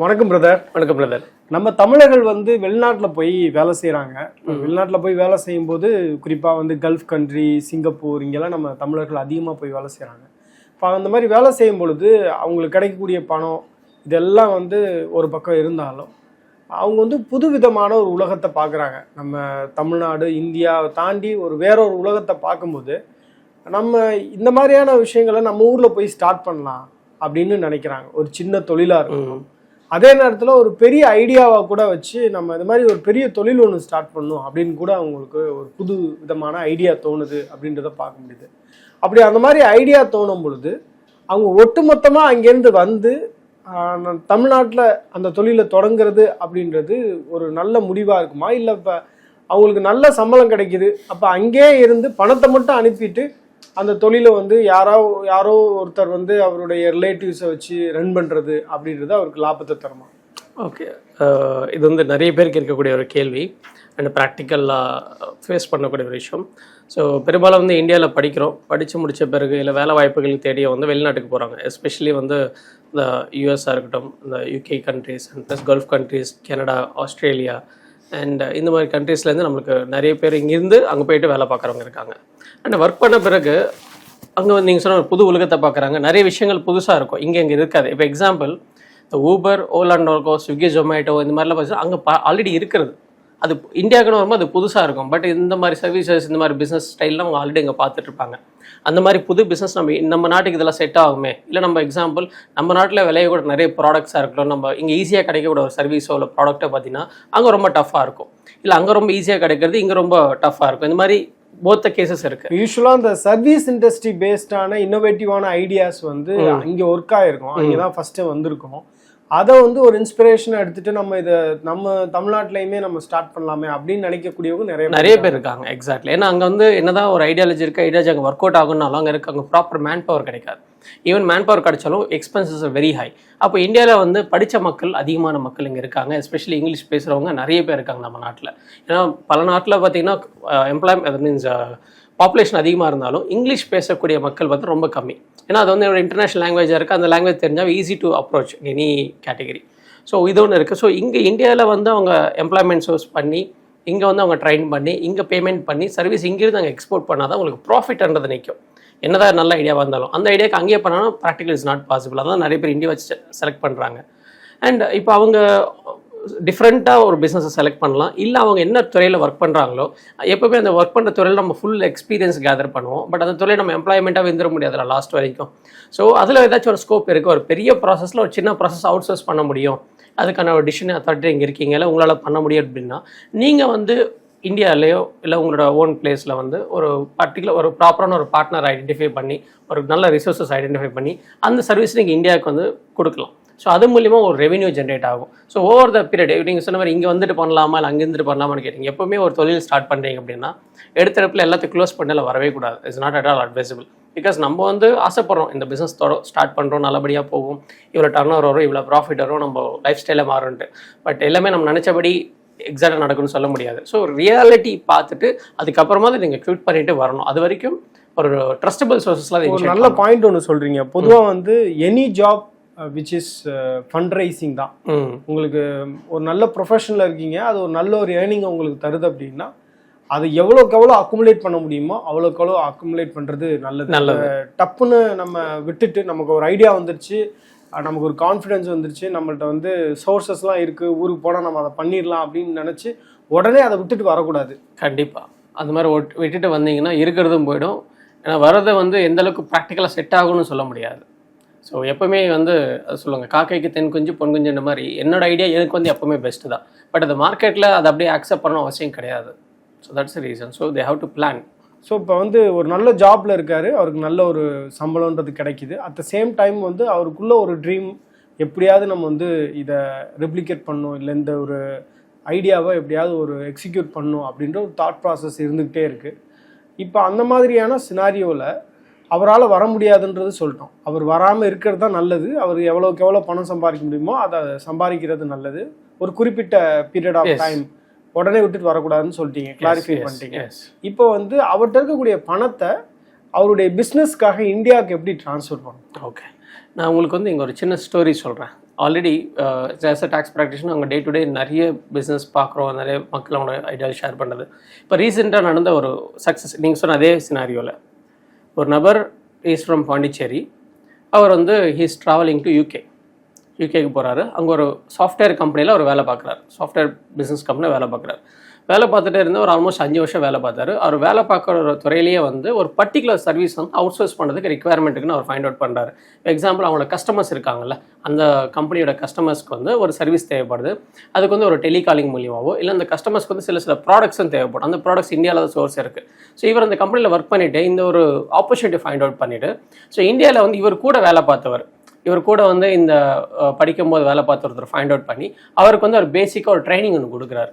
வணக்கம் பிரதர் வணக்கம் பிரதர் நம்ம தமிழர்கள் வந்து வெளிநாட்டில் போய் வேலை செய்கிறாங்க வெளிநாட்டில் போய் வேலை செய்யும்போது குறிப்பாக வந்து கல்ஃப் கண்ட்ரி சிங்கப்பூர் இங்கெல்லாம் நம்ம தமிழர்கள் அதிகமாக போய் வேலை செய்கிறாங்க இப்போ அந்த மாதிரி வேலை செய்யும் பொழுது அவங்களுக்கு கிடைக்கக்கூடிய பணம் இதெல்லாம் வந்து ஒரு பக்கம் இருந்தாலும் அவங்க வந்து புது விதமான ஒரு உலகத்தை பார்க்குறாங்க. நம்ம தமிழ்நாடு இந்தியாவை தாண்டி ஒரு வேற ஒரு உலகத்தை பார்க்கும்போது நம்ம இந்த மாதிரியான விஷயங்களை நம்ம ஊரில் போய் ஸ்டார்ட் பண்ணலாம் அப்படின்னு நினைக்கிறாங்க. ஒரு சின்ன தொழிலாக இருக்கும் அதே நேரத்தில் ஒரு பெரிய ஐடியாவாக கூட வச்சு நம்ம இந்த மாதிரி ஒரு பெரிய தொழில் ஒன்று ஸ்டார்ட் பண்ணும் அப்படின்னு கூட அவங்களுக்கு ஒரு புது விதமான ஐடியா தோணுது அப்படின்றத பார்க்க முடியுது. அப்படி அந்த மாதிரி ஐடியா தோணும் பொழுது அவங்க ஒட்டுமொத்தமாக அங்கேருந்து வந்து தமிழ்நாட்டில் அந்த தொழிலை தொடங்குறது அப்படின்றது ஒரு நல்ல முடிவாக இருக்குமா? இல்லை இப்போ அவங்களுக்கு நல்ல சம்பளம் கிடைக்குது அப்போ அங்கேயே இருந்து பணத்தை மட்டும் அனுப்பிட்டு அந்த தொழிலை வந்து யாரோ யாரோ ஒருத்தர் வந்து அவருடைய ரிலேட்டிவ்ஸை வச்சு ரன் பண்ணுறது அப்படின்றது அவருக்கு லாபத்தை தருமா ஓகே இது வந்து நிறைய பேருக்கு இருக்கக்கூடிய ஒரு கேள்வி. அண்ட் ப்ராக்டிக்கலாக ஃபேஸ் பண்ணக்கூடிய ஒரு விஷயம். ஸோ பெரும்பாலும் வந்து இந்தியாவில் படிக்கிறோம். படித்து முடித்த பிறகு இல்லை வேலை வாய்ப்புகள் தேடிய வந்து வெளிநாட்டுக்கு போகிறாங்க எஸ்பெஷலி வந்து இந்த யூஎஸ்ஆ இருக்கட்டும் இந்த UK countries and plus gulf countries Canada Australia and இந்த மாதிரி கண்ட்ரீஸ்லேருந்து நம்மளுக்கு நிறைய பேர் இங்கேருந்து அங்கே போயிட்டு வேலை பார்க்குறவங்க இருக்காங்க. அண்ட் ஒர்க் பண்ண பிறகு அங்கே வந்து நீங்கள் சொன்ன ஒரு புது உலகத்தை பார்க்குறாங்க. நிறைய விஷயங்கள் புதுசாக இருக்கும். இங்கே இங்கே இருக்காது. இப்போ எக்ஸாம்பிள் இந்த ஊபர் ஓலாண்டோகோ ஸ்விக்கி ஜொமேட்டோ இந்த மாதிரிலாம் பார்த்தீங்கன்னா அங்கே ஆல்ரெடி இருக்கிறது அது இந்தியாவுக்குன்னு வரும்போது அது புதுசாக இருக்கும். பட் இந்த மாதிரி சர்வீசஸ் இந்த மாதிரி பிஸ்னஸ் ஸ்டைல்லாம் அவங்க ஆல்ரெடி இங்கே பார்த்துட்ருப்பாங்க அந்த மாதிரி புது பிஸ்னஸ் நம்ம நம்ம நாட்டுக்கு இதெல்லாம் செட் ஆகுமே? இல்லை நம்ம எக்ஸாம்பிள் நம்ம நாட்டில் விளையக்கூட நிறைய ப்ராடக்ட்ஸாக இருக்கட்டும் நம்ம இங்கே ஈஸியாக கிடைக்கக்கூட ஒரு சர்வீஸோ இல்லை ப்ராடக்ட்டை பார்த்தீங்கன்னா அங்கே ரொம்ப டஃப்பாக இருக்கும். இல்லை அங்கே ரொம்ப ஈஸியாக கிடைக்கிறது இங்கே ரொம்ப டஃப்பாக இருக்கும். இந்த மாதிரி போத்த கேசஸ் இருக்கு. யூஸ்வலாக இந்த சர்வீஸ் இண்டஸ்ட்ரி பேஸ்டான இன்னோவேட்டிவான ஐடியாஸ் வந்து அங்கே ஒர்க் ஆயிருக்கும். அங்கே தான் ஃபஸ்ட்டு வந்திருக்கும். அதை வந்து ஒரு இன்ஸ்பிரேஷனை எடுத்துட்டு நம்ம இதை நம்ம தமிழ்நாட்டிலையுமே நம்ம ஸ்டார்ட் பண்ணலாமே அப்படின்னு நினைக்கக்கூடியவங்க நிறைய நிறைய பேர் இருக்காங்க. எக்ஸாக்ட்லி ஏன்னா அங்கே வந்து என்னதான் ஒரு ஐடியாலஜி இருக்கு ஐடியாலஜி அங்கே ஒர்க் அவுட் ஆகுனாலும் அங்கே இருக்க அங்கே ப்ராப்பர் மேன் பவர் கிடைக்காது. ஈவன் மேன் பவர் கிடைச்சாலும் எக்ஸ்பென்சஸ் வெரி ஹை அப்போ இந்தியாவில் வந்து படித்த மக்கள் அதிகமான மக்கள் இங்கே இருக்காங்க. எஸ்பெஷலி இங்கிலீஷ் பேசுகிறவங்க நிறைய பேர் இருக்காங்க நம்ம நாட்டில். ஏன்னா பல நாட்டில் பார்த்தீங்கன்னா எம்ப்ளாய் அது மீன்ஸ் பாப்புலேஷன் அதிகமாக இருந்தாலும் இங்கிலீஷ் பேசக்கூடிய மக்கள் வந்து ரொம்ப கம்மி. ஏன்னா அது வந்து ஒரு இன்டர்நேஷனல் லாங்குவேஜாக இருக்குது அந்த லாங்குவேஜ் தெரிஞ்சால் easy to approach any category so இது ஒன்று இருக்குது ஸோ இங்கே இந்தியாவில் வந்து அவங்க எம்ப்ளாய்மெண்ட் சோர்ஸ் பண்ணி இங்கே வந்து அவங்க ட்ரைன் பண்ணி இங்கே பேமெண்ட் பண்ணி சர்வீஸ் இங்கேருந்து அங்கே எக்ஸ்போர்ட் பண்ணால் தான் உங்களுக்கு ப்ராஃபிட்ன்றது நிற்கும் என்னதான் நல்ல ஐடியாவாக இருந்தாலும். அந்த ஐடியாவுக்கு அங்கேயே பண்ணாலும் ப்ராக்டிகல் இஸ் நாட் பாசிபிள் அதான் நிறைய பேர் இந்தியா வச்சு செலக்ட் பண்ணுறாங்க அண்ட் இப்போ அவங்க டிஃப்ரெண்ட்டாக ஒரு பிஸ்னஸை செலக்ட் பண்ணலாம். இல்லை அவங்க என்ன துறையில் ஒர்க் பண்ணுறாங்களோ எப்போவுமே அந்த ஒர்க் பண்ணுற துறையில் நம்ம ஃபுல் எக்ஸ்பீரியன்ஸ் கேதர் பண்ணுவோம். பட் அந்த துறையை நம்ம எம்ப்ளாய்மெண்ட்டாக வந்துட முடியாதுல லாஸ்ட் வரைக்கும். ஸோ அதில் ஏதாச்சும் ஒரு ஸ்கோப் இருக்குது ஒரு பெரிய ப்ராசஸில் ஒரு சின்ன ப்ராசஸ் அவுட் சோர்ஸ் பண்ண முடியும். அதுக்கான ஒரு டிசிஷன் அத்தாரிட்டி இங்கே இருக்கீங்க. இல்லை உங்களால் பண்ண முடியும் அப்படின்னா நீங்கள் வந்து இந்தியாவிலேயோ இல்லை உங்களோட ஓன் பிளேஸில் வந்து ஒரு பர்டிகுலர் ஒரு ப்ராப்பரான ஒரு பார்ட்னர் ஐடென்டிஃபை பண்ணி ஒரு நல்ல ரிசோர்ஸஸ் ஐடென்டிஃபை பண்ணி அந்த சர்வீஸ் நீங்கள் இந்தியாவுக்கு வந்து கொடுக்கலாம். ஸோ அது மூலிமா ஒரு ரெவன்யூ ஜென்ரேட் ஆகும். ஸோ ஓவர் த பீரியட் நீங்கள் சொன்ன மாதிரி இங்கே வந்துட்டு பண்ணலாமா இல்லை அங்கே இருந்துட்டு பண்ணலாமான்னு கேட்டிங்க. எப்பவுமே ஒரு தொழில் ஸ்டார்ட் பண்ணுறீங்க அப்படின்னா எடுத்த இடத்துல எல்லாத்தையும் க்ளோஸ் பண்ணல வரவே கூடாது. It's not at all advisable because நம்ம வந்து ஆசைப்படுறோம் இந்த பிஸ்னஸ் தொட ஸ்டார்ட் பண்ணுறோம் நல்லபடியாக போகும். இவ்வளோ டர்ன் ஓவர் வரும் இவ்வளோ ப்ராஃபிட் வரும் நம்ம லைஃப் ஸ்டைலில் மாறும்ட்டு பட் எல்லாமே நம்ம நினச்சபடி எக்ஸாக்டாக நடக்கும்னு சொல்ல முடியாது. ஸோ ரியாலிட்டி பார்த்துட்டு அதுக்கப்புறமா அதை நீங்கள் க்யூட் பண்ணிட்டு வரணும். அது வரைக்கும் ஒரு ட்ரஸ்டபிள் சோர்சஸ்லாம் ஒரு நல்ல பாயிண்ட் ஒன்று சொல்றீங்க. பொதுவாக வந்து any job which is fund raising தான். உங்களுக்கு ஒரு நல்ல ப்ரொஃபஷனில் இருக்கீங்க அது ஒரு நல்ல ஒரு ஏர்னிங் உங்களுக்கு தருது அப்படின்னா அது எவ்வளோக்கு எவ்வளோ அக்குமுலேட் பண்ண முடியுமோ அவ்வளோக்கு எவ்வளோ அக்குமுலேட் பண்ணுறது நல்லது. நல்லது. டப்புன்னு நம்ம விட்டுட்டு நமக்கு ஒரு ஐடியா வந்துருச்சு நமக்கு ஒரு கான்ஃபிடன்ஸ் வந்துருச்சு நம்மள்ட்ட வந்து சோர்சஸ்லாம் இருக்குது ஊருக்கு போனால் நம்ம அதை பண்ணிடலாம் அப்படின்னு நினச்சி உடனே அதை விட்டுட்டு வரக்கூடாது. கண்டிப்பாக அந்த மாதிரி விட்டுட்டு வந்தீங்கன்னா இருக்கிறதும் போயிடும். ஏன்னா வரதை வந்து எந்த அளவுக்கு ப்ராக்டிக்கலாக செட் ஆகும்னு சொல்ல முடியாது. ஸோ எப்பவுமே வந்து அது காக்கைக்கு தென் குஞ்சு பொன் குஞ்சுன்ற மாதிரி என்னோட ஐடியா எனக்கு வந்து எப்பவுமே பெஸ்ட்டு தான். பட் அது மார்க்கெட்டில் அதை அப்படியே அக்செப்ட் பண்ணணும் அவசியம் கிடையாது. So that's reason so they have to plan so இப்போ வந்து ஒரு நல்ல ஜாப்ல இருக்காரு அவருக்கு நல்ல ஒரு சம்பளம்ன்றது கிடைக்குது. அட் த சேம் டைம் வந்து அவருக்குள்ள ஒரு ட்ரீம் எப்படியாவது நம்ம வந்து இதை ரெப்ளிகேட் பண்ணணும் இல்லை இந்த ஒரு ஐடியாவை எப்படியாவது ஒரு எக்ஸிக்யூட் பண்ணும் அப்படின்ற ஒரு தாட் ப்ராசஸ் இருந்துக்கிட்டே இருக்கு. இப்போ அந்த மாதிரியான சினாரியோவில் அவரால் வர முடியாதுன்றது சொல்லிட்டோம் அவர் வராமல் இருக்கிறது தான் நல்லது. அவர் எவ்வளோக்கு எவ்வளோ பணம் சம்பாதிக்க முடியுமோ அதை சம்பாதிக்கிறது நல்லது. ஒரு குறிப்பிட்ட பீரியட் ஆஃப். டைம் உடனே விட்டுட்டு வரக்கூடாதுன்னு சொல்லிட்டீங்க. கிளாரிஃபை பண்ணிட்டீங்க. இப்போ வந்து அவர்கிட்ட இருக்கக்கூடிய பணத்தை அவருடைய பிஸ்னஸ்க்காக இந்தியாவுக்கு எப்படி ட்ரான்ஸ்ஃபர் பண்ணும் ஓகே நான் உங்களுக்கு வந்து இங்கே ஒரு சின்ன ஸ்டோரி சொல்கிறேன் already as a tax practitioner அவங்க டே டு டே நிறைய பிஸ்னஸ் பார்க்குறோம். நிறைய மக்கள் அவங்களோட ஐடியா ஷேர் பண்ணுறது இப்போ ரீசெண்டாக நடந்த ஒரு சக்ஸஸ் நீங்கள் சொன்ன அதே சினாரியோவில் ஒரு நபர் இஸ் ஃப்ரம் பாண்டிச்சேரி. அவர் வந்து ஹீஸ் ட்ராவலிங் டு யூகே யூகேக்கு போகிறாரு அங்கே ஒரு சாஃப்ட்வேர் கம்பெனியில் அவர் வேலை பார்க்குறாரு. சாஃப்ட்வேர் பிஸ்னஸ் கம்பெனியில் வேலை பார்க்குறாரு. வேலை பார்த்துட்டே இருந்து ஒரு ஆல்மோஸ்ட் அஞ்சு வருஷம் வேலை பார்த்தாரு. அவர் வேலை பார்க்குற ஒரு துறையிலேயே வந்து ஒரு பர்டிகுலர் சர்வீஸ் வந்து அவுட் சோர்ஸ் பண்ணுறதுக்கு ரிக்யர்மெண்ட்டுக்குன்னு அவர் ஃபைண்ட் அவுட் பண்ணுறாரு எக்ஸாம்பிள் அவங்களோட கஸ்டமர்ஸ் இருக்காங்கல்ல அந்த கம்பெனியோட கஸ்டமர்ஸ்க்கு வந்து ஒரு சர்வீஸ் தேவைப்படுது. அதுக்கு வந்து ஒரு டெலிகாலிங் மூலியமாகவோ இல்லை அந்த கஸ்டமர்ஸ்க்கு வந்து சில சில ப்ராடக்ட்ஸும் தேவைப்படும். அந்த ப்ராடக்ட்ஸ் இந்தியாவில் தான் சோர்ஸ் இருக்குது ஸோ இவர் அந்த கம்பெனியில் ஒர்க் பண்ணிவிட்டு இந்த ஒரு ஆப்பர்ச்சுனிட்டி ஃபைண்ட் அவுட் பண்ணிவிட்டு ஸோ இந்தியாவில் வந்து இவர் கூட வேலை பார்த்தவர் இவர் கூட வந்து இந்த படிக்கும்போது வேலை பார்த்த ஒருத்தர் ஃபைண்ட் அவுட் பண்ணி அவருக்கு வந்து ஒரு பேசிக்காக ஒரு ட்ரைனிங் ஒன்று கொடுக்குறாரு.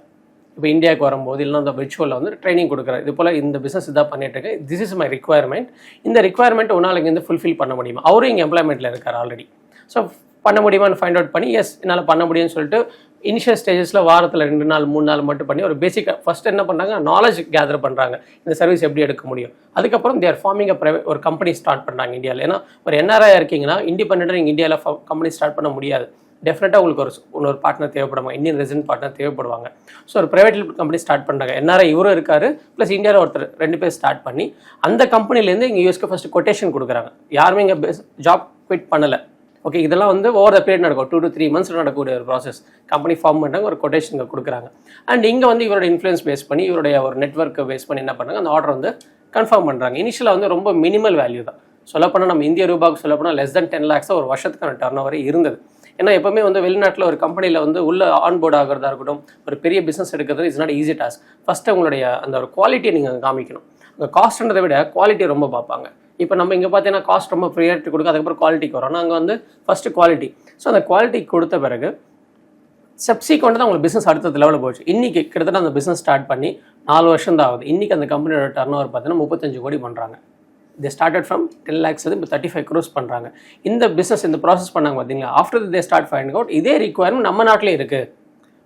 இப்போ இந்தியாவுக்கு வரும்போது இல்லைன்னா அந்த விர்ச்சுவலில் வந்து ட்ரைனிங் கொடுக்குறாரு. இது போல் இந்த பிஸ்னஸ் இதாக பண்ணிட்டு திஸ் இஸ் மை ரிக்யர்மெண்ட் இந்த requirement உன்னால் இங்கேருந்து ஃபுல்ஃபில் பண்ண முடியுமா? அவரும் இங்கே எம்ப்ளாய்மெண்ட்டில் இருக்கார் ஆல்ரெடி ஸோ பண்ண முடியுமான்னு ஃபைண்ட் அவுட் பண்ணி எஸ் என்னால் பண்ண முடியும்னு சொல்லிட்டு இனிஷியல் ஸ்டேஜஸில் வாரத்தில் ரெண்டு நாள் மூணு நாள் மட்டும் பண்ணி ஒரு பேசிக்காக ஃபஸ்ட் என்ன பண்ணுறாங்க நாலேஜ் கேதர் பண்ணுறாங்க இந்த சர்வீஸ் எப்படி எடுக்க முடியும்? அதுக்கப்புறம் தேர் ஃபார்மிங் அ ப்ரைவேட் ஒரு கம்பெனி ஸ்டார்ட் பண்ணுறாங்க இந்தியாவில் ஏன்னா ஒரு என்ஆர்ஐ இருக்கீங்கன்னா இண்டிபெண்ட்டாக நீங்கள் இந்தியாவில் கம்பெனி ஸ்டார்ட் பண்ண முடியாது. டெஃபினட்டாக உங்களுக்கு ஒரு இன்னொரு பார்ட்னர் தேவைப்படுவாங்க. இந்தியன் ரெசிடென்ட் பார்ட்னர் தேவைப்படுவாங்க. ஸோ ஒரு ப்ரைவேட் கம்பெனி ஸ்டார்ட் பண்ணுறாங்க என்ஆர்ஐ இவரும் இருக்காரு. ப்ளஸ் இந்தியாவில் ஒருத்தர் ரெண்டு பேர் ஸ்டார்ட் பண்ணி அந்த கம்பெனிலேருந்து இங்கே யூஎஸ்க்கு ஃபஸ்ட்டு கொட்டேஷன் கொடுக்குறாங்க. யாருமே இங்கே ஜாப் குவிட் பண்ணலை. ஓகே இதெல்லாம் வந்து ஓவர் த பீரியட் நடக்கும். டூ டு த்ரீ மந்த்ஸ் நடக்கக்கூடிய ஒரு ப்ராசஸ் கம்பெனி ஃபார்ம் பண்ணுறாங்க ஒரு கொட்டேஷன் கொடுக்குறாங்க. அண்ட் இங்கே வந்து இவரோட இன்ஃப்ளூயன்ஸ் பேஸ் பண்ணி இவருடைய ஒரு நெட்ஒர்க்கை பேஸ் பண்ணி என்ன பண்ணுறாங்க அந்த ஆர்டர் வந்து கன்ஃபார்ம் பண்ணுறாங்க இனிஷியலாக வந்து ரொம்ப மினிமல் வேல்யூ தான். சொல்லப்போனால் நம்ம இந்திய ரூபாய்க்கு சொல்லப்போனால் லெஸ் தென் டென் லேக்ஸாக ஒரு வருஷத்துக்கான டர்ன் ஓவரே இருந்தது. ஏன்னா எப்பவுமே வந்து வெளிநாட்டில் ஒரு கம்பெனியில் வந்து உள்ள ஆன்போர்ட் ஆகிறதா இருக்கட்டும் ஒரு பெரிய பிஸ்னஸ் எடுக்கிறது is not easy task first உங்களுடைய அந்த ஒரு குவாலிட்டியை நீங்கள் காமிக்கணும். அந்த காஸ்ட்ன்றதை விட குவாலிட்டி ரொம்ப பார்ப்பாங்க. இப்போ நம்ம இங்கே பார்த்தீங்கன்னா காஸ்ட் ரொம்ப ப்ரியாரிட்டி கொடுக்க அதுக்கப்புறம் குவாலிட்டிக்கு வரோம். நாங்கள் வந்து ஃபஸ்ட்டு குவாலிட்டி ஸோ அந்த குவாலிட்டி கொடுத்த பிறகு சப்சிக்வெண்ட் தான் உங்களுக்கு பிஸ்னஸ் அடுத்த லெவலில் போச்சு. இன்றைக்கி கிட்டத்தட்ட அந்த பிஸ்னஸ் ஸ்டார்ட் பண்ணி நாலு வருஷம் தான் ஆகுது. இன்றைக்கி அந்த கம்பெனியோட டர்ன் ஓவர் பார்த்தீங்கன்னா முப்பத்தஞ்சு கோடி பண்ணுறாங்க they started from ten lakhs வந்து இப்போ தேர்ட்டி ஃபைவ் க்ரோஸ் பண்ணுறாங்க இந்த பிஸ்னஸ் இந்த ப்ராசஸ் பண்ணாங்க பார்த்தீங்களா after they start find out இதே ரிக்குவயர்மெண்ட் நம்ம நாட்டிலே இருக்குது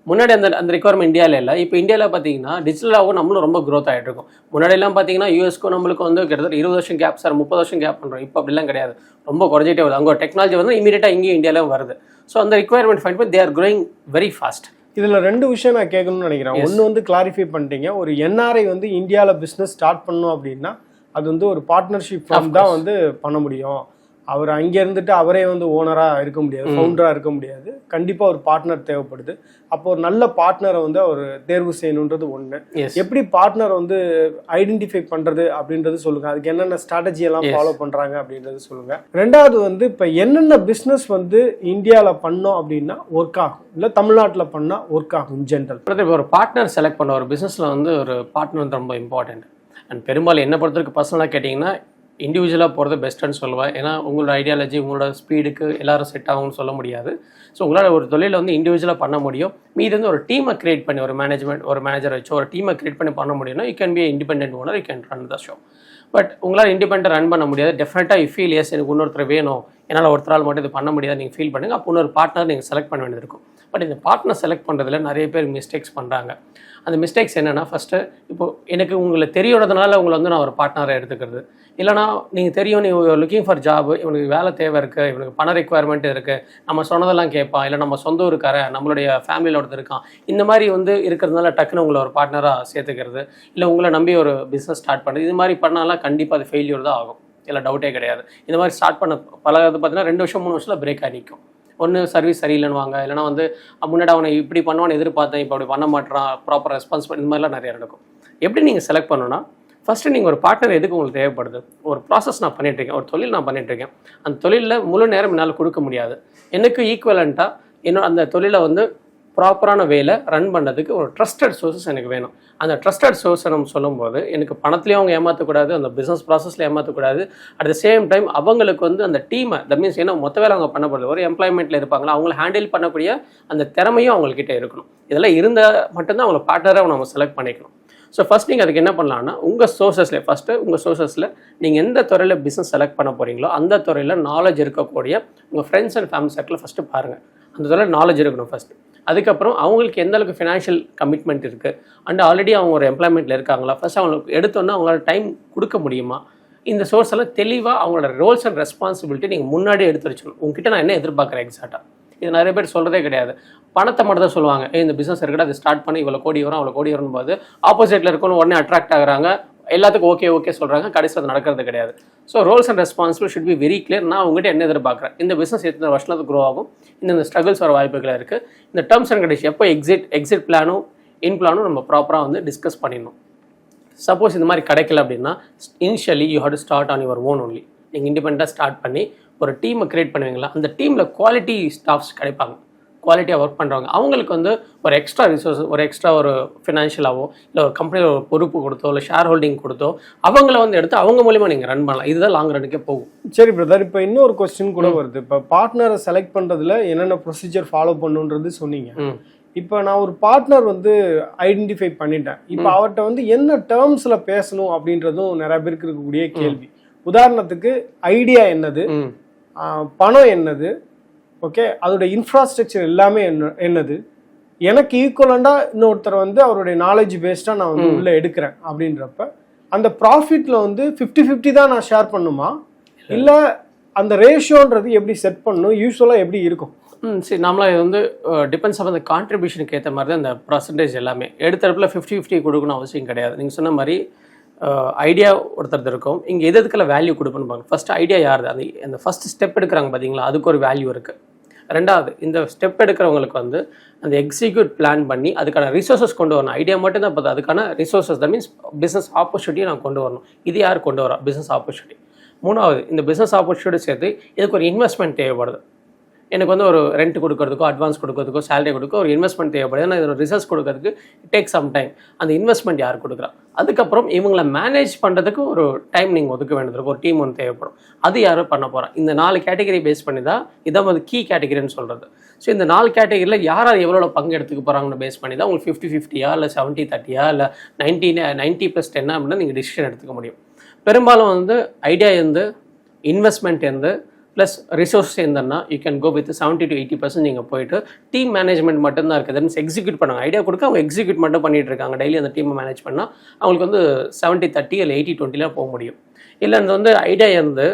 முன்னாடி அந்த அந்த ரெக்குவயர்மெண்ட் இந்தியாவில் இல்லை. இப்போ இந்தியாவில் பார்த்தீங்கன்னா டிஜிட்டலாகவும் நம்மளும் ரொம்ப க்ரோத் ஆகிட்டு இருக்கும். முன்னாடியெல்லாம் பார்த்தீங்கன்னா யூஎஸ்க்கும் நம்மளுக்கு வந்து கிட்டத்தட்ட இருபது வருஷம் கேப் சார் முப்பது வருஷம் கேப் பண்ணுறோம் இப்போ அப்படிலாம் கிடையாது. ரொம்ப குறைஞ்சிட்டே வருது. அங்கே டெக்னாலஜி வந்து இமீடியட்டாக இங்கேயும் இந்தியாவிலும் வருது. ஸோ அந்த requirement ஃபைண்ட் பண்ணி they are growing very fast இதுல ரெண்டு விஷயம் நான் கேட்கணும்னு நினைக்கிறேன். ஒன்று வந்து கிளாரிஃபை பண்ணிட்டீங்க. ஒரு என்ஆர்ஐ வந்து இந்தியாவில் பிஸ்னஸ் ஸ்டார்ட் பண்ணணும் அப்படின்னா அது வந்து ஒரு பார்ட்னர்ஷிப் ஃபார்ம் தான் வந்து பண்ண முடியும். அவர் அங்கே இருந்துட்டு அவரே வந்து ஓனராக இருக்க முடியாது ஃபவுண்டராக இருக்க முடியாது. கண்டிப்பாக ஒரு பார்ட்னர் தேவைப்படுது. அப்போ ஒரு நல்ல பார்ட்னரை வந்து அவர் தேர்வு செய்யணுன்றது ஒன்று எப்படி பார்ட்னர் வந்து ஐடென்டிஃபை பண்றது அப்படின்றது சொல்லுங்க. அதுக்கு என்னென்ன ஸ்ட்ராட்டஜி எல்லாம் ஃபாலோ பண்றாங்க அப்படின்றது சொல்லுங்க. ரெண்டாவது வந்து இப்ப என்னென்ன பிசினஸ் வந்து இந்தியால பண்ணோம் அப்படின்னா ஒர்க் ஆகும். இல்ல தமிழ்நாட்டுல பண்ணா ஒர்க் ஆகும் ஜென்ரல் ஒரு பார்ட்னர் செலக்ட் பண்ண ஒரு பிஸ்னஸில் வந்து ஒரு பார்ட்னர் ரொம்ப இம்பார்ட்டண்ட் அண்ட் பெரும்பாலும் என்ன பொறுத்தவரைக்கும் பர்சனலாக கேட்டிங்கன்னா இண்டிவிஜுவலாக போகிறது பெஸ்ட்டுன்னு சொல்லுவேன் ஏன்னா உங்களோட ஐடியாலஜி உங்களோட ஸ்பீடுக்கு எல்லாரும் செட் ஆகும்னு சொல்ல முடியாது. ஸோ உங்களால் ஒரு தொழிலை வந்து இண்டிவிஜுவலாக பண்ண முடியும். மீது வந்து ஒரு டீமை கிரியேட் பண்ணி ஒரு மேனேஜ்மெண்ட் ஒரு மேனேஜர் வச்சு ஒரு டீமை க்ரியேட் பண்ணி பண்ண முடியும்னா you can be independent owner you can run the show but உங்களால் இண்டிபெண்ட் ரன் பண்ண முடியாது. டெஃபினட்டாக யூ ஃபீல் எஸ் எனக்கு இன்னொருத்தர் வேணும். என்னால் ஒருத்தரால் மட்டும் இது பண்ண முடியாது. நீங்கள் ஃபீல் பண்ணுங்கள் அப்போ இன்னொரு பார்ட்னர் நீங்கள் செலக்ட் பண்ண வேண்டியது இருக்கும். பட் இந்த பார்ட்னர் செலக்ட் பண்ணுறதுல நிறைய பேர் மிஸ்டேக்ஸ் பண்ணுறாங்க அந்த மிஸ்டேக்ஸ் என்னென்னா ஃபஸ்ட்டு இப்போ எனக்கு உங்களை தெரியுறதுனால உங்களை வந்து நான் ஒரு பார்ட்னரை எடுத்துக்கிறது. இல்லைனா நீங்கள் தெரியும் நீ லுக்கிங் ஃபார் ஜாப் இவனுக்கு வேலை தேவை இருக்குது இவனுக்கு பண ரெக்குவயர்மெண்ட் இருக்குது நம்ம சொன்னதெல்லாம் கேட்பான் இல்லை நம்ம சொந்த ஊருக்காரன் நம்மளுடைய ஃபேமிலியில் ஒருத்தர் இருக்கான் இந்த மாதிரி வந்து இருக்கிறதுனால டக்குன்னு உங்களை ஒரு பார்ட்னராக சேர்த்துக்கிறது இல்லை உங்களை நம்பி ஒரு பிஸ்னஸ் ஸ்டார்ட் பண்ணுறது இது மாதிரி பண்ணாலாம் கண்டிப்பாக அது ஃபெயிலியர் தான் ஆகும். இல்லை டவுட்டே கிடையாது. இந்த மாதிரி ஸ்டார்ட் பண்ண பல இது பார்த்தீங்கன்னா ரெண்டு வருஷம் மூணு வருஷத்தில் பிரேக் ஆகி நிற்கும் ஒன்று சர்வீஸ் சரியில்லைன்னு வாங்க இல்லைனா வந்து முன்னாடி அவனை இப்படி பண்ணுவான்னு எதிர்பார்த்தேன் இப்போ அப்படி பண்ண மாட்டான் ப்ராப்பர் ரெஸ்பான்ஸ் இந்த மாதிரிலாம் நிறைய நடக்கும். எப்படி நீங்கள் செலக்ட் பண்ணணும்னா ஃபஸ்ட்டு நீங்கள் ஒரு பார்ட்னர் எதுக்கு உங்களுக்கு தேவைப்படுது? ஒரு ப்ராசஸ் நான் பண்ணிட்டு இருக்கேன் ஒரு தொழில் நான் பண்ணிட்டு இருக்கேன். அந்த தொழிலில் முழு நேரம் என்னால் கொடுக்க முடியாது. எனக்கு ஈக்குவலண்ட்டாக என்னோட அந்த தொழிலை வந்து ப்ராப்பரான வேலை ரன் பண்ணுறதுக்கு ஒரு ட்ரஸ்டட் சோர்சஸ் எனக்கு வேணும். அந்த ட்ரஸ்டட் சோர்ஸை நம்ம சொல்லும்போது எனக்கு பணத்துலேயும் அவங்க ஏமாற்றக்கூடாது அந்த பிஸ்னஸ் ப்ராசஸில் ஏமாற்றக்கூடாது அட் த சேம் டைம் அவங்களுக்கு வந்து அந்த டீமை தட் மீன்ஸ் ஏன்னா மொத்த வேலை அவங்க பண்ண போகிறது ஒரு எம்ப்ளாய்மெண்ட்டில் இருப்பாங்களா அவங்கள ஹேண்டில் பண்ணக்கூடிய அந்த திறமையும் அவங்கக்கிட்ட இருக்கணும். இதெல்லாம் இருந்தால் மட்டும்தான் அவங்கள பார்ட்னராக நம்ம செலக்ட் பண்ணிக்கணும். ஸோ ஃபஸ்ட் நீங்கள் அதுக்கு என்ன பண்ணலான்னா உங்கள் சோர்சஸில் ஃபஸ்ட்டு உங்கள் சோர்சஸில் நீங்கள் எந்த துறையில் பிஸ்னஸ் செலக்ட் பண்ண போகிறீங்களோ அந்த துறையில் நாலேஜ் இருக்கக்கூடிய உங்கள் ஃப்ரெண்ட்ஸ் அண்ட் ஃபேமிலி சர்க்கிளில் ஃபஸ்ட்டு பாருங்கள் அந்த துறையில் நாலேஜ் இருக்கணும் ஃபஸ்ட்டு அதுக்கப்புறம் அவங்களுக்கு எந்த அளவுக்கு ஃபினான்ஷியல் கமிட்மெண்ட் இருக்குது அண்ட் ஆல்ரெடி அவங்க ஒரு எம்ப்ளாய்மெண்ட்டில் இருக்காங்களா? ஃபஸ்ட் அவங்களுக்கு எடுத்தோன்னே அவங்களால டைம் கொடுக்க முடியுமா? இந்த சோர்ஸ் எல்லாம் தெளிவாக அவங்களோட ரோல்ஸ் அண்ட் ரெஸ்பான்சிபிலிட்டி நீங்கள் முன்னாடி எடுத்து வச்சுக்கணும் உங்ககிட்ட நான் என்ன எதிர்பார்க்குறேன் எக்ஸாக்டாக இது நிறைய பேர் சொல்கிறதே கிடையாது. பணத்தை மட்டும் தான் சொல்லுவாங்க. ஏ இந்த பிஸ்னஸ் இருக்குடா அது ஸ்டார்ட் பண்ணி இவ்வளோ கோடி வரும் அவ்வளோ கோடி வரும் போது ஆப்போசிட்டில் இருக்கணும் உடனே அட்ராக்ட் ஆகுறாங்க. எல்லாத்துக்கும் ஓகே ஓகே சொல்கிறாங்க கடைசியில் அது நடக்கிறது கிடையாது. So roles and responsible should be very clear நான் உங்கள்கிட்ட என்ன எதிர்பார்க்குறேன்? இந்த பிஸ்னஸ் எத்தனை வருஷத்துக்கு க்ரோ ஆகும்? இந்த ஸ்ட்ரகிள்ஸ் வர வாய்ப்புகள் இருக்குது இந்த டேர்ம்ஸ் அண்ட் கண்டிஷன் எப்போ எக்ஸிட் எக்ஸிட் பிளானும் இன் பிளானும் நம்ம ப்ராப்பராக வந்து டிஸ்கஸ் பண்ணிடணும். சப்போஸ் இந்த மாதிரி கிடைக்கல அப்படின்னா initially you have to start on your own only நீங்கள் இண்டிபெண்ட்டாக ஸ்டார்ட் பண்ணி ஒரு டீமை க்ரியேட் பண்ணுவீங்களா? அந்த டீமில் குவாலிட்டி ஸ்டாஃப்ஸ் கிடைப்பாங்க. குவாலிட்டியாக ஒர்க் பண்ணுறவங்க அவங்களுக்கு வந்து ஒரு எக்ஸ்ட்ரா ரிசோர்ஸ் ஒரு எக்ஸ்ட்ரா ஒரு ஃபினான்ஷியலாவோ இல்லை ஒரு கம்பெனியில் ஒரு பொறுப்பு கொடுத்தோ இல்லை ஷேர் ஹோல்டிங் கொடுத்தோ அவங்கள வந்து எடுத்து அவங்க மூலிமா நீங்கள் ரன் பண்ணலாம். இதுதான் லாங் ரன்னுக்கே போகும். சரி பிரதர் இப்போ இன்னொரு கொஸ்டின் கூட வருது. இப்போ பார்ட்னரை செலக்ட் பண்றதுல என்னென்ன ப்ரொசீஜர் ஃபாலோ பண்ணுன்றது சொன்னீங்க. இப்போ நான் ஒரு பார்ட்னர் வந்து ஐடென்டிஃபை பண்ணிட்டேன். இப்போ அவர்கிட்ட வந்து என்ன டேர்ம்ஸ்ல பேசணும் அப்படின்றதும் நிறைய பேருக்கு இருக்கக்கூடிய கேள்வி. உதாரணத்துக்கு ஐடியா என்னது? பணம் என்னது? ஓகே அதோட இன்ஃப்ராஸ்ட்ரக்சர் எல்லாமே என்ன என்னது? எனக்கு ஈக்குவலண்டாக இன்னொருத்தர் வந்து அவருடைய நாலேஜ் பேஸ்டாக நான் வந்து உள்ள எடுக்கிறேன் அப்படின்றப்ப அந்த ப்ராஃபிட்ல வந்து ஃபிஃப்டி ஃபிஃப்டி தான் நான் ஷேர் பண்ணுமா? இல்லை. அந்த ரேஷியோன்றது எப்படி செட் பண்ணணும்? யூஸ்வலாக எப்படி இருக்கும்? ம் சரி நம்மளா இது வந்து டிபெண்ட்ஸ் ஆன் அந்த கான்ட்ரிபியூஷனுக்கு ஏற்ற மாதிரி தான் இந்த பர்சன்டேஜ் எல்லாமே. எடுத்தரப்பில் ஃபிஃப்டி ஃபிஃப்டி கொடுக்கணும் அவசியம் கிடையாது. நீங்கள் சொன்ன மாதிரி ஐடியா ஒருத்தர் இருக்கும். இங்கே எது எதுக்கெல்லாம் வேல்யூ கொடுப்பணும் பாருங்க. ஃபர்ஸ்ட் ஐடியா யாருது? அது அந்த ஃபர்ஸ்ட் ஸ்டெப் எடுக்கிறாங்க பார்த்தீங்களா அதுக்கு ஒரு வேல்யூ இருக்குது ரெண்டாவது இந்த ஸ்டெப் எடுக்கிறவங்களுக்கு வந்து அந்த எக்ஸிக்யூட் பிளான் பண்ணி அதுக்கான ரிசோர்ஸஸ் கொண்டு வரணும். ஐடியா மட்டும் தான் பார்த்து அதுக்கான ரிசோர்ஸஸ் தட் மீன்ஸ் பிஸ்னஸ் ஆப்பர்ச்சுனிட்டியை நான் கொண்டு வரணும். இது யார் கொண்டு வரோம் பிஸ்னஸ் ஆப்பர்ச்சுனிட்டி மூணாவது இந்த பிஸ்னஸ் ஆப்பர்ச்சுனிட்டி சேர்த்து இதுக்கு ஒரு இன்வெஸ்ட்மெண்ட் தேவைப்படுது. எனக்கு வந்து ஒரு ரெண்ட் கொடுக்கறதுக்கோ அட்வான்ஸ் கொடுக்கறதுக்கோ சேலரி கொடுக்க ஒரு இன்வெஸ்ட்மெண்ட் தேவைப்படுது. நான் இதோட ரிசர்ச் கொடுக்கறதுக்கு டேக் சம் டைம் அந்த இன்வெஸ்ட்மெண்ட் யார் கொடுக்குறா? அதுக்கப்புறம் இவங்களை மேனேஜ் பண்ணுறதுக்கு ஒரு டைம் நீங்கள் ஒதுக்க வேண்டியது இருக்கும். ஒரு டீம் ஒன்று தேவைப்படும். அது யாரும் பண்ண போகிறா இந்த நாலு கேட்டகரி பேஸ் பண்ணி தான் இதான் வந்து கீ கேட்டகரின்னு சொல்கிறது ஸோ இந்த நாலு கேட்டகரியில் யார் யார் எவ்வளோ பங்கு எடுத்துக்க போகிறாங்கன்னு பேஸ் பண்ணி தான் உங்களுக்கு ஃபிஃப்டி ஃபிஃப்டியா இல்லை செவன்ட்டி தேர்ட்டியா இல்லை நைன்டி நைன்ட்டி ப்ளஸ் டென்னா அப்படின்னா நீங்கள் டிசிஷன் எடுத்துக்க முடியும். பெரும்பாலும் வந்து ஐடியா இருந்து இன்வெஸ்ட்மெண்ட் இருந்து plus resource இருந்தன்னா you can go with seventy to eighty percent நீங்கள் போயிட்டு டீம் மேனேஜ்மெண்ட் மட்டும்தான் இருக்குது மீன்ஸ் எக்ஸிக்யூட் பண்ணுவாங்க ஐடியா கொடுக்க அவங்க எக்ஸிக்யூட் மட்டும் பண்ணிகிட்டு இருக்காங்க. டெய்லி அந்த டீமை மேனேஜ் பண்ணால் அவங்களுக்கு வந்து செவன்ட்டி தேர்ட்டி இல்லை எயிட்டி டுவெண்ட்டிலாம் போக முடியும். இல்லை அந்த வந்து ஐடியா இருந்து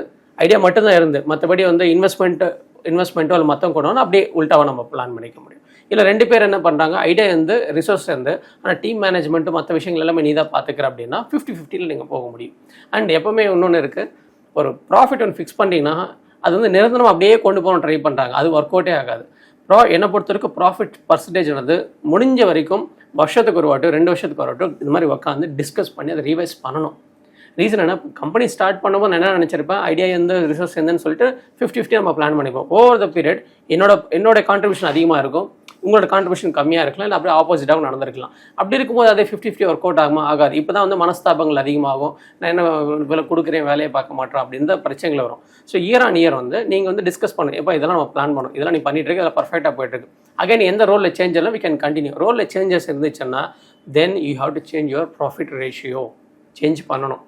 ஐடியா மட்டும்தான் இருந்து மற்றபடி வந்து இன்வெஸ்ட்மெண்ட்டு இன்வெஸ்ட்மெண்ட்டோ இல்லை மற்றவங்க கொண்டு அப்படியே உல்ட்டாவாக நம்ம பிளான் பண்ணிக்க முடியும். இல்லை ரெண்டு பேர் என்ன பண்ணுறாங்க ஐடியா இருந்து ரிசோர்ஸ் இருந்து ஆனால் டீம் மேனேஜ்மெண்ட்டு மற்ற விஷயங்கள் எல்லாமே நீ தான் பார்த்துக்கிற அப்படின்னா ஃபிஃப்டி ஃபிஃப்டியில் நீங்கள் போக முடியும். அண்ட் எப்போவுமே இன்னொன்று இருக்குது ஒரு ப்ராஃபிட் ஒன்று ஃபிக்ஸ் பண்ணிங்கன்னா அது வந்து நிரந்தரம் அப்படியே கொண்டு போகணும் ட்ரை பண்ணுறாங்க அது ஒர்க் அவுட்டே ஆகாது. ப்ரா என்னை பொறுத்த வரைக்கும் ப்ராஃபிட் பர்சன்டேஜ் வந்து முடிஞ்ச வரைக்கும் வருஷத்துக்கு ஒரு வாட்டும் ரெண்டு வருஷத்துக்கு ஒரு வாட்டும் இது மாதிரி உட்காந்து டிஸ்கஸ் பண்ணி அதை ரிவைஸ் பண்ணணும். ரீசன் என்ன? கம்பெனி ஸ்டார்ட் பண்ணும்போது நான் என்ன நினச்சிருப்பேன்? ஐடியா எந்த ரிசோர்ஸ் எந்தன்னு சொல்லிட்டு ஃபிஃப்டி ஃபிஃப்டி நம்ம பிளான் பண்ணிப்போம். ஓவர் த பீரியட் என்னோட என்னோட கான்ட்ரிபியூஷன் அதிகமாக இருக்கும். உங்களோட கான்ட்ரிபியூஷன் கம்மியாக இருக்கலாம் இல்லை அப்படியே ஆப்போசிட்டாகவும் நடந்திருக்கலாம். அப்படி இருக்கும்போது அதே ஃபிஃப்டி ஃபிஃப்டி ஒர்க் அவுட் ஆகுமா? ஆகாது. இப்போ தான் வந்து மனஸ்தாபங்கள் அதிகமாகும். நான் என்ன விலை கொடுக்குறேன் வேலையை பார்க்க மாட்டேன் அப்படின்ற பிரச்சனைகள் வரும். ஸோ இயர் ஆன் இயர் வந்து நீங்கள் வந்து டிஸ்கஸ் பண்ணுங்க. இப்போ இதெல்லாம் நம்ம பிளான் பண்ணணும் இதெல்லாம் நீ பண்ணிட்டு இருக்கு அதில் பர்ஃபெக்டாக போயிட்டு இருக்கு. அகைன் எந்த ரோலில் சேஞ்ச் எல்லாம் வி கேன் கண்டினியூ ரோலில் சேஞ்சஸ் இருந்துச்சுன்னா then you have to change your profit ratio change பண்ணணும்.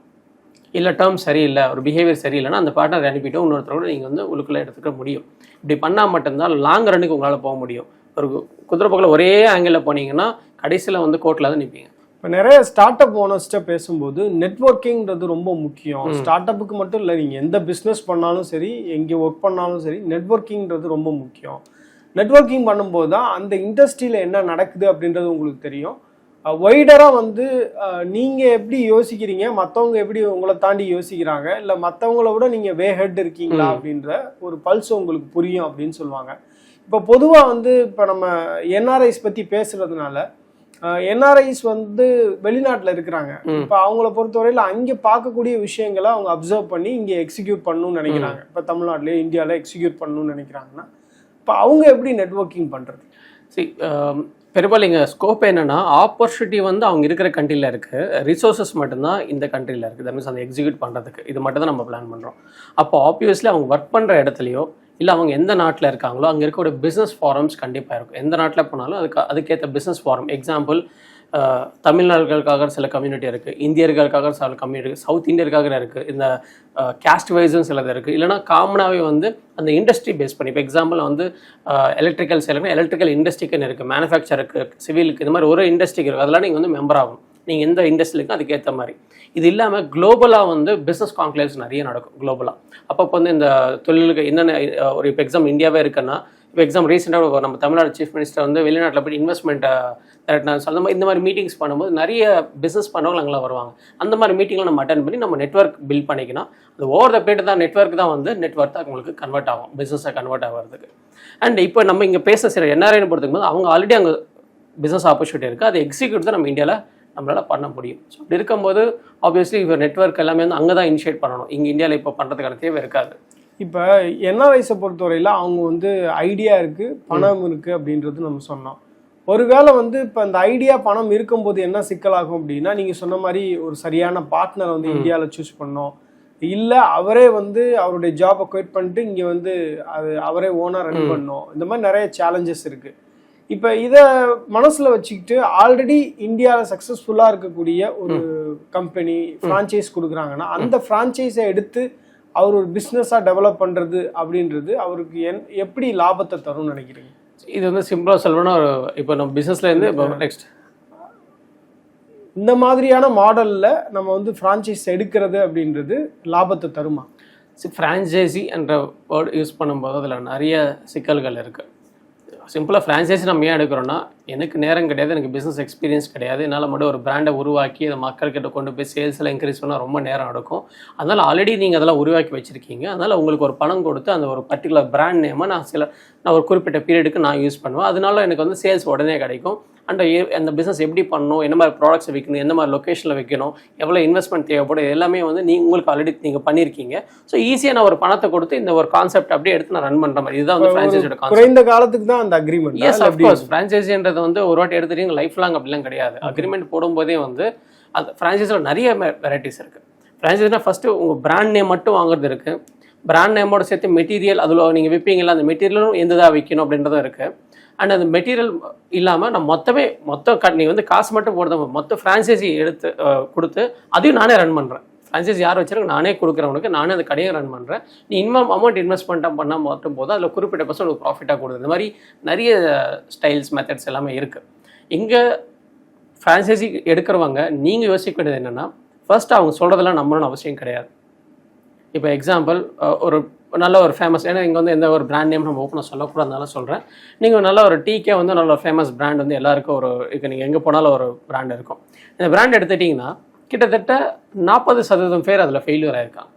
இல்லை டேர்ம் சரியில்லை ஒரு பிஹேவியர் சரியில்லைன்னா அந்த பார்ட்னர் அனுப்பிட்டு இன்னொருத்தரோட நீங்கள் வந்து உள்ளுக்குள்ளே எடுத்துக்க முடியும். இப்படி பண்ணால் மட்டும்தான் லாங் ரன்னுக்கு உங்களால் போக முடியும். ஒரு குதிரை பக்கம் ஒரே ஆங்கிளில் போனீங்கன்னா கடைசியில் வந்து கோர்ட்டில் தான் நிற்பீங்க இப்போ நிறைய ஸ்டார்ட் அப் ஓனர்ஸ்ட்ட பேசும்போது நெட்ஒர்க்கிங்கிறது ரொம்ப முக்கியம். ஸ்டார்ட் அப்புக்கு மட்டும் இல்லை நீங்கள் எந்த பிஸ்னஸ் பண்ணாலும் சரி எங்கே ஒர்க் பண்ணாலும் சரி நெட்ஒர்க்கிங்கிறது ரொம்ப முக்கியம். நெட்ஒர்க்கிங் பண்ணும்போது தான் அந்த இண்டஸ்ட்ரியில் என்ன நடக்குது அப்படின்றது உங்களுக்கு தெரியும். ஒய்டராக வந்து நீங்கள் எப்படி யோசிக்கிறீங்க? மற்றவங்க எப்படி உங்களை தாண்டி யோசிக்கிறாங்க? இல்லை மற்றவங்கள விட நீங்கள் வே ஹெட் இருக்கீங்களா அப்படின்ற ஒரு பல்ஸ் உங்களுக்கு புரியும் அப்படின்னு சொல்லுவாங்க. இப்போ பொதுவாக வந்து இப்போ நம்ம என்ஆர்ஐஸ் பற்றி பேசுறதுனால என்ஆர்ஐஸ் வந்து வெளிநாட்டில் இருக்கிறாங்க. இப்போ அவங்கள பொறுத்தவரையில் அங்கே பார்க்கக்கூடிய விஷயங்களை அவங்க அப்சர்வ் பண்ணி இங்கே எக்ஸிக்யூட் பண்ணணும்னு நினைக்கிறாங்க. இப்போ தமிழ்நாட்டிலே இந்தியாவில் எக்ஸிக்யூட் பண்ணணும்னு நினைக்கிறாங்கன்னா இப்போ அவங்க எப்படி நெட்ஒர்க்கிங் பண்ணுறது சரி பெரும்பாலும் இங்கே ஸ்கோப் என்னன்னா ஆப்பர்ச்சுனிட்டி வந்து அவங்க இருக்கிற கண்ட்ரியில் இருக்குது ரிசோர்ஸஸ் மட்டும்தான் இந்த கண்ட்ரியில் இருக்குது தட் மீன்ஸ் அந்த எக்ஸிக்யூட் பண்ணுறதுக்கு இது மட்டும் தான் நம்ம பிளான் பண்ணுறோம் அப்போ ஆப்வியஸ்லி அவங்க ஒர்க் பண்ணுற இடத்துலையோ இல்லை அவங்க எந்த நாட்டில் இருக்காங்களோ அங்கே இருக்கக்கூடிய பிஸ்னஸ் ஃபாரம்ஸ் கண்டிப்பாக இருக்கும். எந்த நாட்டில் போனாலும் அதுக்கு அதுக்கேற்ற பிஸ்னஸ் ஃபாரம் எக்ஸாம்பிள் தமிழ்நாடுகளுக்காக சில கம்யூனிட்டி இருக்குது இந்தியர்களுக்காக சில கம்யூனிட்டி சவுத் இந்தியருக்காக இருக்குது இந்த கேஸ்ட் வைஸும் சிலது இருக்குது இல்லைனா காமனாகவே வந்து அந்த இண்டஸ்ட்ரி பேஸ் பண்ணி இப்போ எக்ஸாம்பிள் வந்து எலக்ட்ரிக்கல் சேலுக்கு எலக்ட்ரிக்கல் இண்டஸ்ட்ரிக்குன்னு இருக்குது மேனுஃபேக்சருக்கு சிவிலுக்கு இந்த மாதிரி ஒரு இண்டஸ்ட்ரிக்கு இருக்குது அதெல்லாம் நீங்கள் வந்து மெம்பர் ஆகணும். நீங்கள் எந்த இண்டஸ்ட்ரியிலுக்கும் அதுக்கேற்ற மாதிரி. இது இல்லாமல் குளோபலாக வந்து பிஸ்னஸ் கான்க்ளேவ்ஸ் நிறைய நடக்கும் குளோபலாக அப்பப்போ வந்து இந்த தொழிலுக்கு என்னென்ன ஒரு இப்போ எக்ஸாம் இந்தியாவே இருக்குன்னா இப்போ எக்ஸாம் ரீசெண்டாக நம்ம தமிழ்நாடு சீஃப் மினிஸ்டர் வந்து வெளிநாட்டில் போய் இன்வெஸ்ட்மெண்ட்டை திரட்டினா அந்த மாதிரி இந்த மாதிரி மீட்டிங்ஸ் பண்ணும்போது நிறைய பிஸ்னஸ் பண்ணவங்க அங்கெல்லாம் வருவாங்க. அந்த மாதிரி மீட்டிங்கில் நம்ம அட்டன் பண்ணி நம்ம நெட்வொர்க் பில்ட் பண்ணிக்கணும் அது ஓவர் த பீரியட் தான் நெட்ஒர்க் தான் வந்து நெட்ஒர்க் தான் உங்களுக்கு கன்வெர்ட் ஆகும் பிஸ்னஸாக கன்வெர்ட் ஆகிறதுக்கு. அண்ட் இப்போ நம்ம இங்கே பேச சில என்ஆர்ஐன்னு பொறுத்துக்கும் போது அவங்க ஆல்ரெடி அங்கே பிஸ்னஸ் ஆப்பர்ச்சுனிட்டி இருக்குது அதை எக்ஸிக்யூட் தான் நம்ம இந்தியாவில் நம்மளால் பண்ண முடியும். ஸோ அப்படி இருக்கும்போது ஆப்வியஸ்லி இப்போ நெட்வொர்க் எல்லாமே வந்து அங்கே தான் இனிஷியேட் பண்ணணும். இங்கே இந்தியாவில் இப்போ பண்ணுறதுக்கான தேவை இருக்காது. இப்போ என்ஆர்ஐஸை பொறுத்தவரையில் அவங்க வந்து ஐடியா இருக்கு பணம் இருக்கு அப்படின்றது நம்ம சொன்னோம். ஒருவேளை வந்து இப்போ அந்த ஐடியா பணம் இருக்கும்போது என்ன சிக்கலாகும் அப்படின்னா நீங்கள் சொன்ன மாதிரி ஒரு சரியான பார்ட்னரை வந்து. இந்தியாவில் சூஸ் பண்ணோம். இல்லை அவரே வந்து அவருடைய ஜாபை குவைட் பண்ணிட்டு இங்கே வந்து அது அவரே ஓனாக ரன். பண்ணோம். இந்த மாதிரி நிறைய சேலஞ்சஸ் இருக்கு. இப்போ இதை மனசுல வச்சுக்கிட்டு ஆல்ரெடி இந்தியாவில் சக்ஸஸ்ஃபுல்லாக இருக்கக்கூடிய ஒரு கம்பெனி ஃப்ரான்ச்சைஸ் கொடுக்குறாங்கன்னா அந்த ஃப்ரான்ச்சைஸை எடுத்து அவர் ஒரு பிஸ்னஸாக டெவலப் பண்ணுறது அப்படின்றது அவருக்கு என் எப்படி லாபத்தை தரும்னு நினைக்கிறீங்க? இது வந்து சிம்பிளாக சொல்லணும்னா இப்போ நம்ம பிஸ்னஸ்லேருந்து இப்போ நெக்ஸ்ட் இந்த மாதிரியான மாடலில் நம்ம வந்து ஃப்ரான்ச்சைஸ் எடுக்கிறது அப்படின்றது லாபத்தை தருமா? ஃப்ரான்ச்சைசி என்ற வேர்டு யூஸ் பண்ணும்போது அதில் நிறைய சிக்கல்கள் இருக்குது சிம்பிளாக ஃப்ரான்ச்சைஸி நம்ம ஏன் எடுக்கிறோன்னா எனக்கு நேரம் கிடையாது எனக்கு பிஸ்னஸ் எக்ஸ்பீரியன்ஸ் கிடையாது. என்னால் மட்டும் ஒரு பிராண்டை உருவாக்கி அதை மக்கள்கிட்ட கொண்டு போய் சேல்ஸில் இன்க்ரீஸ் பண்ணால் ரொம்ப நேரம் எடுக்கும். அதனால் ஆல்ரெடி நீங்கள் அதெல்லாம் உருவாக்கி வச்சுருக்கீங்க. அதனால் உங்களுக்கு ஒரு பணம் கொடுத்து அந்த ஒரு பர்டிகுலர் பிராண்ட் நேமை நான் சில நான் ஒரு குறிப்பிட்ட பீரியடுக்கு நான் யூஸ் பண்ணுவேன். அதனால எனக்கு வந்து சேல்ஸ் உடனே கிடைக்கும். அண்ட் அந்த பிஸ்னஸ் எப்படி பண்ணணும் என்ன மாதிரி ப்ராடக்ட்ஸ் வைக்கணும் எந்த மாதிரி லொக்கேஷனில் வைக்கணும் எவ்வளோ இன்வெஸ்ட்மெண்ட் தேவைப்படும் எல்லாமே வந்து நீ உங்களுக்கு ஆல்ரெடி நீங்கள் பண்ணியிருக்கீங்க ஸோ ஈஸியாக நான் ஒரு பணத்தை கொடுத்து இந்த ஒரு கான்செப்ட் அப்படியே எடுத்து நான் ரன் பண்ணுற மாதிரி. இதுதான் வந்து ஃப்ரான்ச்சைஸோட குறைந்த காலத்துக்கு தான் அந்த அக்ரிமெண்ட் எஸ் அஃப்கோர்ஸ் ஃப்ரான்ச்சைஸின்றது வந்து ஒரு வாட்டி எடுத்துட்டீங்க லைஃப் லாங் அப்படிலாம் கிடையாது. அக்ரிமெண்ட் போடும்போதே வந்து அந்த ஃப்ரான்ச்சைஸில் நிறைய வெரைட்டிஸ் இருக்குது ஃப்ரான்ச்சைஸ்னா ஃபஸ்ட்டு உங்கள் பிராண்ட் நேம் மட்டும் வாங்குறது இருக்குது பிராண்ட் நேமோட சேர்த்து மெட்டீரியல் அதில் நீங்கள் விற்பீங்களா அந்த மெட்டீரியலும் எந்ததாக விற்கணும் அப்படின்றதும் இருக்குது அண்ட் அந்த மெட்டீரியல் இல்லாமல் நான் மொத்தமே மொத்த க நீ வந்து காசு மட்டும் போடுறது மொத்த ஃப்ரான்ச்சைசி எடுத்து கொடுத்து அதையும் நானே ரன் பண்ணுறேன் ஃப்ரான்ச்சைசி யார் வச்சிருக்க நானே கொடுக்குறவனுக்கு நானே அந்த கடையை ரன் பண்ணுறேன் நீ இன்னும் அமௌண்ட் இன்வெஸ்ட்மெண்ட் பண்ணால் மட்டும் போதும் அதில் குறிப்பிட்ட பர்சன் உங்களுக்கு ப்ராஃபிட்டாக கொடுது இந்த மாதிரி நிறைய ஸ்டைல்ஸ் மெத்தட்ஸ் எல்லாமே இருக்குது இங்கே ஃப்ரான்சைசி எடுக்கிறவங்க நீங்கள் யோசிக்க வேண்டியது என்னென்னா ஃபர்ஸ்ட் அவங்க சொல்கிறதெல்லாம் நம்பணும்னு அவசியம் கிடையாது. இப்போ எக்ஸாம்பிள் ஒரு நல்ல ஒரு ஃபேமஸ் ஏன்னா இங்கே வந்து எந்த ஒரு பிராண்ட் நேம் நம்ம ஓப்பனாக சொல்லக்கூடாதுனால சொல்கிறேன் நீங்கள் நல்ல ஒரு டீக்கே வந்து நல்ல ஒரு ஃபேமஸ் பிராண்ட் வந்து எல்லாருக்கும் ஒரு இப்போ நீங்கள் எங்கே போனாலும் ஒரு பிராண்ட் இருக்கும். இந்த பிராண்ட் எடுத்துட்டிங்கன்னா கிட்டத்தட்ட நாற்பது சதவீதம் பேர் அதில் ஃபெயிலியர் ஆயிருக்காங்க.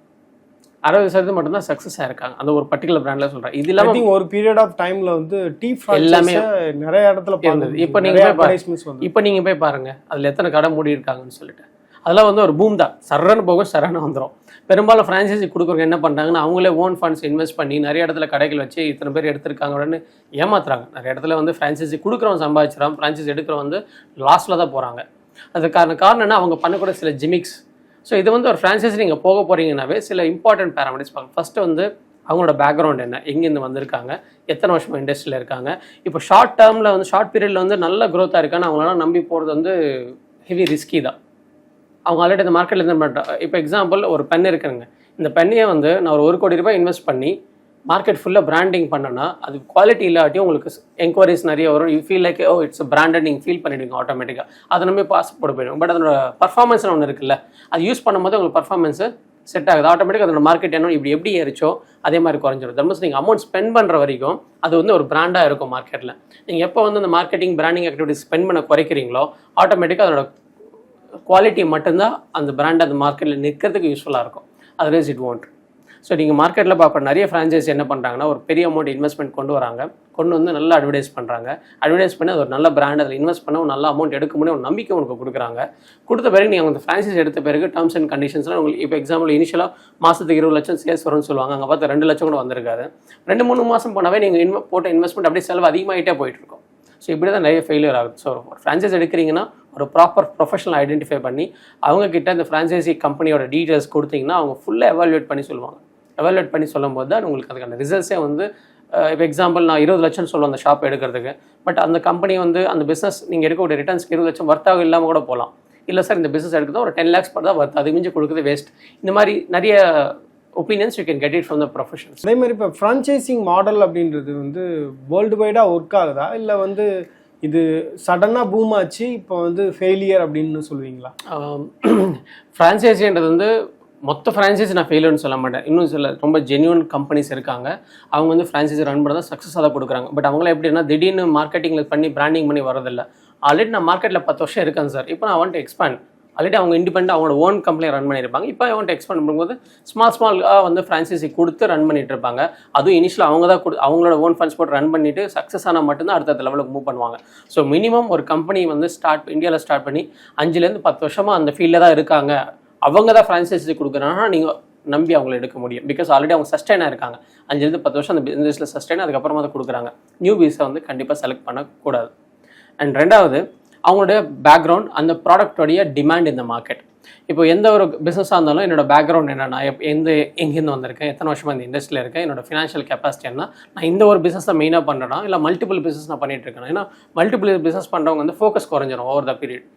அறுபது சதவீதம் மட்டும்தான் சக்ஸஸ் ஆயிருக்காங்க. அந்த ஒரு பர்டிகுலர் பிராண்டில் சொல்கிறேன் இது திங்க் ஒரு பீரியட் ஆஃப் டைம்ல வந்து டீ எல்லாமே நிறைய இடத்துல இருந்தது. இப்ப நீங்க போய் இப்போ நீங்கள் போய் பாருங்க. அதில் எத்தனை கடை மூடி இருக்காங்கன்னு சொல்லிட்டு. அதெல்லாம் வந்து ஒரு பூம் தான். சரன்னு போகும் சரன்னு வந்துடும் பெரும்பாலும் ஃப்ரான்ச்சைசி கொடுக்குறவங்க என்ன பண்ணுறாங்கன்னா அவங்களே ஓன் ஃபண்ட்ஸ் இன்வெஸ்ட் பண்ணி நிறைய இடத்துல கடைகள் வச்சு இத்தனை பேர் எடுத்திருக்காங்க அப்படின்னு ஏமாத்துறாங்க. நிறைய இடத்துல வந்து ஃப்ரான்ச்சைசி கொடுக்குறவன் சம்பாதிச்சிடான் ஃப்ரான்ச்சைசி எடுக்கிறவன் வந்து லாஸ்ட்டில் தான் போகிறாங்க அதுக்கான காரணம் என்ன அவங்க பண்ணக்கூடிய சில ஜிமிக்ஸ் ஸோ இது வந்து ஒரு ஃப்ரான்ச்சைசி நீங்கள் போக போகிறீங்கன்னாவே சில இம்பார்ட்டன்ட் பேராமீட்டர்ஸ் பார்க்கணும். ஃபஸ்ட்டு வந்து அவங்களோட பேக்ரவுண்ட் என்ன எங்கேருந்து வந்திருக்காங்க எத்தனை வருஷமாக இண்டஸ்ட்ரியில் இருக்காங்க. இப்போ ஷார்ட் டேர்மில் வந்து ஷார்ட் பீரியடில் வந்து நல்ல க்ரோத்தாக இருக்கான்னு அவங்களால நம்பி போகிறது வந்து ஹெவி ரிஸ்கி தான். அவங்க ஆல்ரெடி இந்த மார்க்கெட்டில் இருந்து பண்ணுறாங்க இப்போ எக்ஸாம்பிள் ஒரு பென் இருக்குங்க. இந்த பெண்ணையே வந்து நான் ஒரு ஒரு கோடி ரூபாய் இன்வெஸ்ட் பண்ணி மார்க்கெட் ஃபுல்லாக பிராண்டிங் பண்ணோன்னா அது குவாலிட்டி இல்லாட்டியும் உங்களுக்கு என்கொயரிஸ் நிறைய வரும். You feel like oh it's branded நீங்கள் ஃபீல் பண்ணிடுங்க ஆட்டோமேட்டிக்காக அதை நம்ம பாஸ் போட போயிடும். பட் அதோட பர்ஃபார்மன்ஸ்னு ஒன்று இருக்குல்ல அது யூஸ் பண்ணும்போது உங்களுக்கு பர்ஃபார்மன்ஸு செட் ஆகுது. ஆட்டோமேட்டிக்காக அதோட மார்க்கெட் என்ன இப்படி எப்படி ஏறிச்சோ அதே மாதிரி குறைஞ்சிடும் தர்மஸ் நீங்கள் அமௌண்ட் ஸ்பெண்ட் பண்ணுற வரைக்கும் அது வந்து ஒரு பிராண்டாக இருக்கும் மார்க்கெட்டில் நீங்கள் எப்போ வந்து அந்த மார்க்கெட்டிங் பிராண்டிங் ஆக்டிவிட்டிஸ் ஸ்பெண்ட் பண்ண குறைக்கிறீங்களோ ஆட்டோமேட்டிக்காக அதோட குவாலிட்டி மட்டும்தான் அந்த பிராண்ட் அந்த மார்க்கெட்டில் நிற்கிறதுக்கு யூஸ்ஃபுல்லாக இருக்கும். அதர்வைஸ் இட் ஓன்ட் ஸோ நீங்கள் மார்க்கெட்டில் பார்ப்ப நிறைய ஃப்ரான்ச்சைஸ் என்ன பண்ணுறாங்கன்னா ஒரு பெரிய அமௌண்ட் இன்வெஸ்ட்மெண்ட் கொண்டு வராங்க. கொண்டு வந்து நல்லா அட்வர்டைஸ் பண்ணுறாங்க அட்வர்டைஸ் பண்ணி அது ஒரு நல்ல பிராண்ட் அதில் இன்வெஸ்ட் பண்ண ஒரு நல்ல அமௌண்ட் எடுக்க முடியும். ஒரு நம்பிக்கை உங்களுக்கு கொடுக்குறாங்க. கொடுத்த பிறகு நீங்கள் அந்த ஃப்ரான்ச்சைஸ் எடுத்த பிறகு டேர்ம்ஸ் அண்ட் கண்டிஷன்ஸ்லாம் உங்களுக்கு இப்போ எக்ஸாம்பிள் இனிஷியலாக மாதத்துக்கு இருபது லட்சம் சேல்ஸ் வரும்னு சொல்லுவாங்க. அங்கே பார்த்து ரெண்டு லட்சம் கூட வந்திருக்காது. ரெண்டு மூணு மாதம் போனாவே நீங்கள் இன்வெ போட்ட இன்வெஸ்ட்மெண்ட் அப்படியே செலவு அதிகமாகிட்டே போயிட்டுருக்கும். ஸோ இப்படி தான் நிறைய ஃபெயிலியர் ஆகுது. ஸோ ஒரு ஃப்ரான்ச்சைஸ் எடுக்கிறீங்கன்னா ஒரு ப்ராப்பர் ப்ரொஃபஷனல் ஐடென்டிஃபை பண்ணி அவங்க கிட்ட இந்த ஃப்ரான்ச்சைசி கம்பெனியோட டீட்டெயில்ஸ் கொடுத்தீங்கன்னா அவங்க ஃபுல்லாக எவாலுவேட் பண்ணி சொல்லுவாங்க. எவாலுவேட் பண்ணி சொல்லும்போது தான் உங்களுக்கு அதுக்கான ரிசல்ட்ஸே வந்து இப்போ எக்ஸாம்பிள் நான் இருபது லட்சம் சொல்லுவேன் அந்த ஷாப் எடுக்கிறதுக்கு. பட் அந்த கம்பெனி வந்து அந்த பிஸ்னஸ் நீங்கள் எடுக்கக்கூடிய ரிட்டர்ன்ஸ்க்கு இருபது லட்சம் வர்த்தாக இல்லாமல் கூட போகலாம் இல்லை சார் இந்த பிஸ்னஸ் எடுக்கிறது ஒரு டென் லேக்ஸ் பர் தான் வர்த்து அது மிஞ்சி கொடுக்குறது வேஸ்ட் இந்த மாதிரி நிறைய opinions you can get it from the professions அதே மாதிரி இப்போ ஃப்ரான்ச்சைசிங் மாடல் அப்படின்றது வந்து வேர்ல்டு வைடாக ஒர்க் ஆகுதா? இல்லை வந்து இது சடனாக பூம் ஆச்சு இப்போ வந்து ஃபெயிலியர் அப்படின்னு சொல்லுவீங்களா? ஃப்ரான்ச்சைஸின்றது வந்து மொத்த ஃப்ரான்சைஸ் நான் ஃபெயிலுன்னு சொல்ல மாட்டேன். இன்னும் சில ரொம்ப ஜென்யூன் கம்பெனிஸ் இருக்காங்க. அவங்க வந்து ஃப்ரான்ச்சைஸி ரன் பண்ண தான் சக்ஸஸாக தான் கொடுக்குறாங்க. பட் அவங்கள எப்படின்னா திடீர்னு மார்க்கெட்டிங்கில் பண்ணி பிராண்டிங் பண்ணி வரதில்ல ஆல்ரெடி நான் மார்க்கெட்டில் பத்து வருஷம் இருக்கேன் சார் இப்போ நான் வாண்ட் எக்ஸ்பேண்ட் ஆல்ரெடி அவங்க இண்டிபெண்ட் அவங்களோட ஓன் கம்பெனி ரன் பண்ணியிருப்பாங்க. இப்போ அவங்க எக்ஸ்பேண்ட் பண்ணும்போது ஸ்மால் ஸ்மாலாக வந்து ஃப்ரான்ச்சைசி கொடுத்து ரன் பண்ணிட்டு இருப்பாங்க. அதுவும் இனிஷியலாக அவங்க தான் கொடு அவங்களோட ஓன் ஃபண்ட்ஸ் போட்டு ரன் பண்ணிட்டு சக்ஸஸ் ஆனால் மட்டும்தான் அடுத்த லெவலுக்கு மூவ் பண்ணுவாங்க. ஸோ மினிமம் ஒரு கம்பெனி வந்து ஸ்டார்ட் இந்தியாவில் ஸ்டார்ட் பண்ணி அஞ்சுலேருந்து பத்து வருஷமாக அந்த ஃபீல்டில் தான் இருக்காங்க. அவங்க தான் ஃப்ரான்ச்சைசி கொடுக்குறாங்கன்னா நீங்கள் நம்பி அவங்கள எடுக்க முடியும். பிகாஸ் ஆல்ரெடி அவங்க சஸ்டைனாக இருக்காங்க. அஞ்சுலேருந்து பத்து வருஷம் அந்த பிஸ்னஸில் சஸ்டைன் அதுக்கப்புறமா அதை கொடுக்குறாங்க. நியூ பீஸை வந்து கண்டிப்பாக செலக்ட் பண்ணக்கூடாது. அண்ட் ரெண்டாவது அவங்களுடைய பேக்ரவுண்ட் அந்த ப்ராடக்டோடைய டிமாண்ட் இந்த மார்க்கெட் இப்போ எந்த ஒரு பிஸ்னஸாக இருந்தாலும் என்னோட பேக்ரவுண்ட் என்ன நான் எந்த எங்கேருந்து வந்திருக்கேன் எத்தனை வருஷமாக இந்த இண்டஸ்ட்ரியில் இருக்கேன் என்னோட ஃபினான்ஷியல் கெப்பாசிட்டி என்ன நான் இந்த ஒரு பிஸ்னஸ் தான் மெயினாக பண்ணுறேனா இல்லை மல்டிபிள் பிஸ்னஸ் நான் பண்ணிகிட்டு இருக்கேன்? ஏன்னா மல்டிபிள் பிஸ்னஸ் பண்ணுறவங்க வந்து ஃபோக்கஸ் குறைஞ்சிரும் ஓவர் த பீரியட்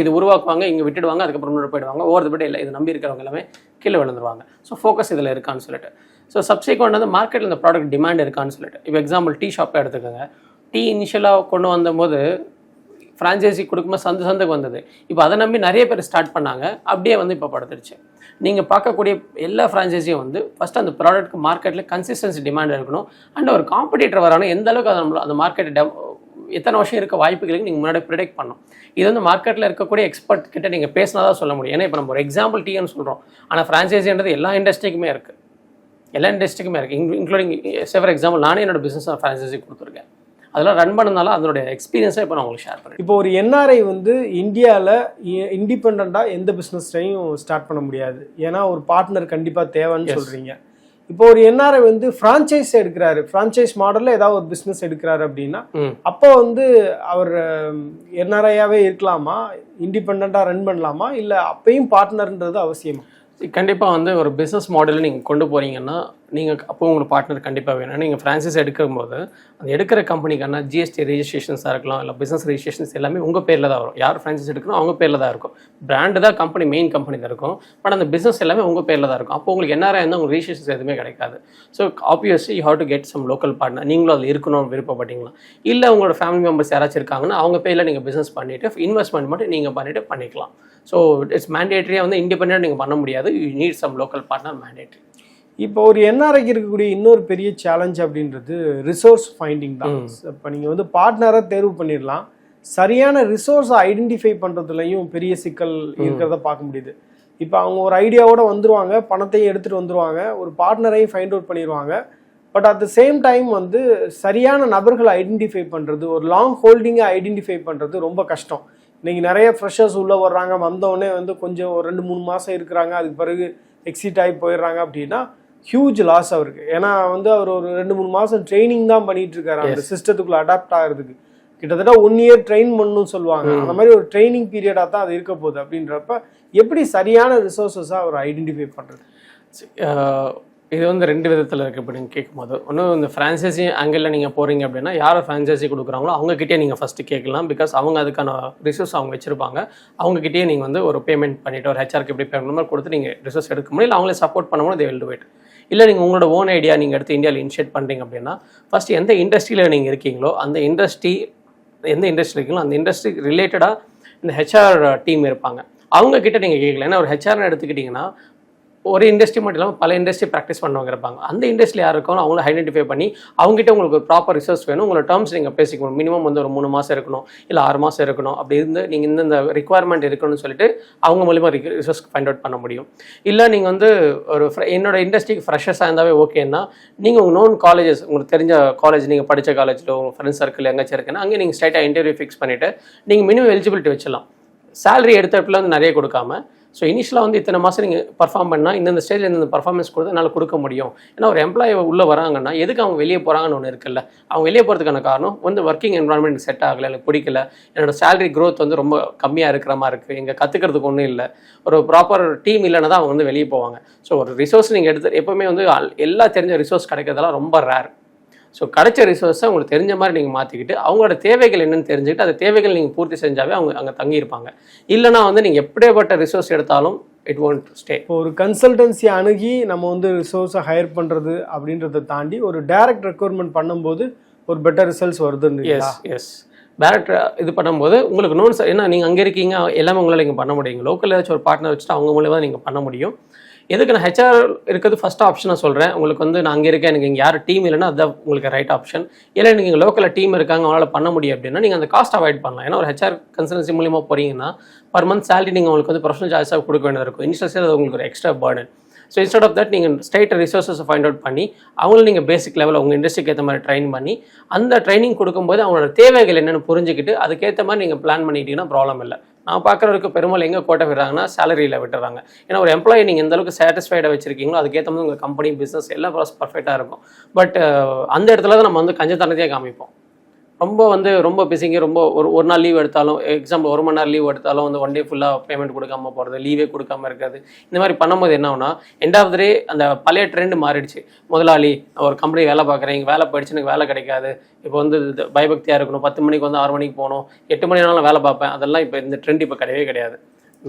இது உருவாக்குவாங்க இங்கே விட்டுடுவாங்க அதுக்கப்புறம் போயிடுவாங்க. ஓவர் த இல்லை இது நம்பி இருக்கிறவங்க எல்லாமே கீழே விழுந்துருவாங்க. ஸோ ஃபோக்கஸ் இதில் இருக்கான்னு சொல்லிட்டு. ஸோ சப்சிக்வெண்ட் வந்து மார்க்கெட்டில் இந்த ப்ராடக்ட் டிமாண்ட் இருக்கான்னு சொல்லிட்டு. இப்போ எக்ஸாம்பிள் டீ ஷாப்பை எடுத்துக்கோங்க. டீ இனிஷியலாக கொண்டு வந்தபோது ஃப்ரான்ச்சைசி கொடுக்கும்போது சந்து சந்துக்கு வந்தது. இப்போ அதை நம்பி நிறைய பேர் ஸ்டார்ட் பண்ணாங்க. அப்படியே வந்து இப்போ படுத்துருச்சு. நீங்கள் பார்க்கக்கூடிய எல்லா ஃப்ரான்ச்சைஸியும் வந்து ஃபஸ்ட் அந்த ப்ராடக்ட்க்கு மார்க்கெட்டில் கன்சிஸ்டன்சி டிமாண்ட் இருக்கணும். அண்ட் ஒரு காம்படிட்டர் வரானோ எந்த அளவுக்கு அதை நம்மள அந்த மார்க்கெட் எத்தனை வருஷம் இருக்க வாய்ப்புகளுக்கு நீங்கள் முன்னாடி ப்ரிடிக்ட் பண்ணணும். இது வந்து மார்க்கெட்டில் இருக்கக்கூடிய எக்ஸ்பர்ட் கிட்ட நீங்கள் பேசினா தான் சொல்ல முடியும். ஏன்னா இப்போ நம்ம ஒரு எக்ஸாம்பிள் டீன்னு சொல்கிறோம் ஆனால் ஃப்ரான்ச்சைஸின்றது எல்லா இண்டஸ்ட்ரிக்குமே இருக்குது எல்லா இண்டஸ்ட்ரிக்குமே இருக்குது இன்க்ளூடிங் செவர் எக்ஸாம்பிள் நானே என்னோட பிஸ்னஸ் ஃப்ரான்ச்சைஸி கொடுத்துருக்கேன். அதெல்லாம் ரன் பண்ணனால அதனுடைய எக்ஸ்பீரியன்ஸை இப்போ நான் உங்களுக்கு ஷேர் பண்ணுறேன் இப்போ ஒரு என்ஆர்ஐ வந்து இந்தியாவில் இண்டிபெண்ட்டாக எந்த பிஸ்னஸ்லையும் ஸ்டார்ட் பண்ண முடியாது. ஏன்னா ஒரு பார்ட்னர் கண்டிப்பாக தேவைன்னு சொல்கிறீங்க இப்போ ஒரு என்ஆர்ஐ வந்து ஃப்ரான்ச்சைஸ் எடுக்கிறாரு. ஃப்ரான்ச்சைஸ் மாடலில் ஏதாவது ஒரு பிஸ்னஸ் எடுக்கிறாரு அப்படின்னா அப்போ வந்து அவர் என்ஆர்ஐயாவே இருக்கலாமா? இண்டிபெண்ட்டாக ரன் பண்ணலாமா? இல்லை அப்பயும் பார்ட்னர்ன்றது அவசியமா? கண்டிப்பாக வந்து ஒரு பிஸ்னஸ் மாடலில் நீங்கள் கொண்டு போகிறீங்கன்னா நீங்கள் அப்போ உங்களுக்கு பார்ட்னர் கண்டிப்பாக வேணும். நீங்கள் ஃப்ரான்சைஸ் எடுக்கும்போது அந்த எடுக்கிற கம்பெனிக்கான ஜிஎஸ்டி ரெஜிஸ்ட்ரேஷன்ஸாக இருக்கலாம் இல்லை பிஸ்னஸ் ரெஜிஸ்ட்ரேஷன்ஸ் எல்லாமே உங்கள் பேரில் தான் வரும். யார் ஃப்ரான்சைஸ் எடுக்கணும் அவங்க பேரில் தான் இருக்கும். பிராண்டு தான் கம்பெனி மெயின் கம்பெனி தான் இருக்கும். பட் அந்த பிஸ்னஸ் எல்லாமே உங்கள் பேரில் தான் இருக்கும். அப்போ உங்களுக்கு என்ஆர்ஐ இருந்தால் உங்களுக்கு ரெஜிஸ்ட்ரேஷன்ஸ் எதுவுமே கிடைக்காது. So obviously you have to get some local partner நீங்களும் அதில் இருக்கணும்னு விருப்பப்பட்டீங்களா? இல்லை உங்களோட ஃபேமிலி மெம்பர்ஸ் யாராச்சும் இருக்காங்கன்னா அவங்க பேரில் நீங்கள் பிஸ்னஸ் பண்ணிவிட்டு இன்வெஸ்ட்மெண்ட் மட்டும் நீங்கள் பண்ணிவிட்டு பண்ணிக்கலாம். ஸோ இட்ஸ் மேண்டேட்டரியாக வந்து இண்டிபெண்டன்ட் நீங்கள் பண்ண முடியாது. You need some local partner mandatory இப்போ ஒரு என்ஆர்ஐக்கு இருக்கக்கூடிய இன்னொரு பெரிய சேலஞ்ச் அப்படின்றது ரிசோர்ஸ் ஃபைண்டிங் தான். இப்போ நீங்கள் வந்து பார்ட்னரை தேர்வு பண்ணிடலாம். சரியான ரிசோர்ஸை ஐடென்டிஃபை பண்ணுறதுலையும் பெரிய சிக்கல் இருக்கிறத பார்க்க முடியுது. இப்போ அவங்க ஒரு ஐடியாவோட வந்துருவாங்க பணத்தையும் எடுத்துகிட்டு வந்துருவாங்க ஒரு பார்ட்னரையும் ஃபைண்ட் அவுட் பண்ணிடுவாங்க but at the same time வந்து சரியான நபர்களை ஐடென்டிஃபை பண்ணுறது ஒரு லாங் ஹோல்டிங்கை ஐடென்டிஃபை பண்ணுறது ரொம்ப கஷ்டம். இன்னைக்கு நிறைய ஃப்ரெஷர்ஸ் உள்ளே வர்றாங்க. வந்தோடனே வந்து கொஞ்சம் ஒரு ரெண்டு மூணு மாதம் இருக்கிறாங்க. அதுக்கு பிறகு எக்ஸிட் ஆகி போயிடுறாங்க அப்படின்னா ஹியூஜ் லாஸ் அவருக்கு. ஏன்னா வந்து அவர் ஒரு ரெண்டு மூணு மாதம் ட்ரைனிங் தான் பண்ணிட்டு இருக்காரு. அந்த சிஸ்டத்துக்குள்ள அடாப்ட் ஆகிறதுக்கு. கிட்டத்தட்ட ஒன் இயர் ட்ரெயின் பண்ணணும்னு சொல்லுவாங்க. அந்த மாதிரி ஒரு ட்ரைனிங் பீரியடாக தான் அது இருக்க போகுது அப்படின்றப்ப எப்படி சரியான ரிசோர்ஸஸாக அவர் ஐடென்டிஃபை பண்ணுறது இது வந்து ரெண்டு விதத்தில் இருக்குது அப்படின்னு கேட்கும்போது ஒன்று இந்த ஃப்ரான்ச்சைசி ஆங்கிளில் நீங்கள் போகிறீங்க அப்படின்னா யார் ஃப்ரான்ச்சைசி கொடுக்குறாங்களோ அவங்ககிட்டே நீங்கள் ஃபஸ்ட்டு கேட்கலாம். பிகாஸ் அவங்க அதுக்கான ரிசோர்ஸ் அவங்க வச்சுருப்பாங்க. அவங்ககிட்டயே நீங்கள் வந்து ஒரு பேமெண்ட் பண்ணிவிட்டு ஒரு ஹெச்ஆர்க்கு எப்படி பேமெண்ட் மாதிரி கொடுத்து நீங்கள் ரிசோர்ஸ் எடுக்க முடியும். இல்லை அவங்களே சப்போர்ட் பண்ண முடியும் தே வில் இல்லை நீங்கள் உங்களோட ஓன் ஐடியா நீங்கள் எடுத்து இந்தியாவில் இனிஷியேட் பண்ணுறீங்க அப்படின்னா ஃபஸ்ட் எந்த இண்டஸ்ட்ரியில் நீங்கள் இருக்கீங்களோ அந்த இண்டஸ்ட்ரி எந்த இண்டஸ்ட்ரி இருக்கீங்களோ அந்த இண்டஸ்ட்ரி ரிலேட்டடாக இந்த ஹெச்ஆர் டீம் இருப்பாங்க. அவங்க கிட்ட நீங்கள் கேட்கல ஏன்னா ஒரு ஹெச்ஆர்னு எடுத்துக்கிட்டிங்கன்னா ஒரு இண்டஸ்ட்ரி மட்டும் இல்லாமல் பல இண்டஸ்ட்ரி ப்ராக்டிஸ் பண்ணவங்க இருப்பாங்க அந்த இண்டஸ்ட்ரியில் யார் இருக்காங்களோ அவங்கள ஐடென்டிஃபை பண்ணி அவங்ககிட்ட உங்களுக்கு ஒரு ப்ராப்பர் ரிசர்ச் வேணும். உங்களோட டேர்ம்ஸ் நீங்கள் பேசிக்கணும். மினிமம் வந்து ஒரு மூணு மாதம் இருக்கணும். இல்லை ஆறு மாதம் இருக்கணும். அப்படி இருந்து நீங்கள் இந்த ரிக்குவயர்மெண்ட் இருக்கணும்னு சொல்லிட்டு அவங்க மூலிமா ரிசோர்ஸ் ஃபைண்ட் அவுட் பண்ண முடியும். இல்லை நீங்கள் வந்து ஒரு என்னோட இண்டஸ்ட்ரிக்கு ஃப்ரெஷர்ஸாக இருந்தாவே ஓகேன்னா நீங்கள் உங்கள் நோன் காலேஜஸ் உங்களுக்கு தெரிஞ்ச காலேஜ் நீங்கள் படித்த காலேஜில் உங்கள் ஃப்ரெண்ட்ஸ் சர்க்கிள் எங்கேயாச்சும் இருக்குன்னா அங்கே நீங்கள் ஸ்ட்ரைட்டாக இன்டர்வியூ ஃபிக்ஸ் பண்ணிவிட்டு நீங்கள் மினிமம் எலிஜிபிலிட்டி வச்சிடலாம். சேலரி எடுத்த இடத்துல வந்து நிறைய கொடுக்காம ஸோ இனிஷியலாக வந்து இத்தனை மாதம் நீங்கள் பர்ஃபார்ம் பண்ணால் இந்தந்த ஸ்டேஜில் இந்த பர்ஃபார்மன்ஸ் கொடுத்து என்னால் கொடுக்க முடியும். ஏன்னா ஒரு எம்ப்ளாயி உள்ளே வராங்கன்னா எதுக்கு அவங்க வெளியே போகிறாங்கன்னு ஒன்று இருக்குல்ல? அவங்க வெளியே போகிறதுக்கான காரணம் வந்து ஒர்க்கிங் என்வரான்மெண்ட் செட் ஆகலை எனக்கு பிடிக்கல. என்னோட சேலரி க்ரோத் வந்து ரொம்ப கம்மியாக இருக்கிற மாதிரி இருக்குது எங்கள் கற்றுக்கிறதுக்கு ஒன்றும் இல்லை. ஒரு ப்ராப்பர் டீம் இல்லைன்னா தான் அவங்க வந்து வெளியே போவாங்க. ஸோ ஒரு ரிசோர்ஸ் நீங்கள் எடுத்து எப்போவுமே வந்து எல்லா தெரிஞ்ச ரிசோர்ஸ் கிடைக்கிறதெல்லாம் ரொம்ப ரேர் ஸோ கிடைச்ச ரிசோர்ஸை உங்களுக்கு தெரிஞ்ச மாதிரி நீங்கள் மாற்றிக்கிட்டு அவங்களோட தேவைகள் என்னன்னு தெரிஞ்சுக்கிட்டு அந்த தேவைகள் நீங்கள் பூர்த்தி செஞ்சாவே அவங்க அங்கே தங்கியிருப்பாங்க. இல்லைனா வந்து நீங்கள் எப்படியாப்பட்ட ரிசோர்ஸ் எடுத்தாலும் இட் won't ஸ்டே இப்போ ஒரு கன்சல்டன்சி அணுகி நம்ம வந்து ரிசோர்ஸை ஹையர் பண்ணுறது அப்படின்றத தாண்டி ஒரு டைரக்ட் ரெக்ரூட்மெண்ட் பண்ணும்போது ஒரு பெட்டர் ரிசல்ட்ஸ் வருதுன்னு எஸ் எஸ் டேரக்ட் இது பண்ணும்போது உங்களுக்கு நோன் ஏன்னா நீங்கள் அங்கே இருக்கீங்க எல்லாமே உங்களால் நீங்கள் பண்ண முடியும் லோக்கல் ஏதாச்சும் ஒரு பார்ட்னர் வச்சுட்டு அவங்க மூலியமாக நீங்கள் பண்ண முடியும். எதுக்கு நான் ஹெச்ஆர் இருக்கிறது ஃபஸ்ட் ஆப்ஷனாக சொல்கிறேன் உங்களுக்கு வந்து நான் அங்கே இருக்கேன் எனக்கு இங்கே யார் டீம் இல்லைன்னா அதுதான் உங்களுக்கு ரைட் ஆப்ஷன் இல்லை நீங்கள் லோக்கலில் டீம் இருக்காங்க அவங்களால பண்ண முடியும் அப்படின்னா நீங்கள் அந்த காஸ்ட் அவாய்ட் பண்ணலாம். ஏன்னா ஒரு ஹெச்ஆர் கன்சல்டன்சி மூலியமாக போறீங்கன்னா பர் மந்த் சேலரி நீங்கள் உங்களுக்கு வந்து ப்ரொஃபஷனல் சார்ஜாக கொடுக்க வேண்டியது இருக்கும். இன்ஸ்டன்ஸ் அது உங்களுக்கு ஒரு extra burden so instead of that நீங்கள் ஸ்ட்ரைட் ரிசோர்ஸஸ் ஃபைண்ட் அவுட் பண்ணி அவங்களும் நீங்கள் பேசிக் லெவலில் உங்கள் இண்டஸ்ட்ரிக்கு ஏற்ற மாதிரி ட்ரைன் பண்ணி அந்த ட்ரைனிங் கொடுக்கும்போது அவங்களோட தேவைகள் என்னென்னு புரிஞ்சுக்கிட்டு அதுக்கேற்ற மாதிரி நீங்கள் பிளான் பண்ணிட்டீங்கன்னா ப்ராப்ளம் இல்லை. பார்க்குறவருக்கு பெரும்பாலும் எங்கே கோட்டை விடுறாங்கன்னா சேலரியில் விட்டுறாங்க. ஏன்னா ஒரு எம்ப்ளாயி நீங்கள் எந்த அளவுக்கு சாட்டிஸ்ஃபைடாக வச்சிருக்கீங்களோ அதுக்கேற்ற மாதிரி உங்கள் கம்பெனி பிஸ்னஸ் எல்லா ப்ராசஸ் பர்ஃபெக்டாக இருக்கும். பட் அந்த இடத்துல தான் நம்ம வந்து கஞ்சத்தனத்தையே காமிப்போம். ரொம்ப வந்து ரொம்ப பிஸிங்க ரொம்ப ஒரு ஒரு நாள் லீவ் எடுத்தாலும் எக்ஸாம்பிள் ஒரு மணி நேரம் லீவ் எடுத்தாலும் வந்து ஒன் டே ஃபுல்லாக பேமெண்ட் கொடுக்காம போகிறது லீவே கொடுக்காம இருக்கிறது. இந்த மாதிரி பண்ணும்போது என்ன ஆகுனா எண்ட் ஆஃப் த டே அந்த பழைய ட்ரெண்ட் மாறிடுச்சு. முதலாளி ஒரு கம்பெனி வேலை பார்க்குறேன் இங்கே வேலை போயிடுச்சு எனக்கு வேலை கிடைக்காது. இப்போ வந்து பயபக்தியாக இருக்கணும். பத்து மணிக்கு வந்து ஆறு மணிக்கு போகணும். எட்டு மணி ஆனாலும் வேலை பார்ப்பேன். அதெல்லாம் இப்போ இந்த ட்ரெண்ட் இப்போ கிடையவே கிடையாது.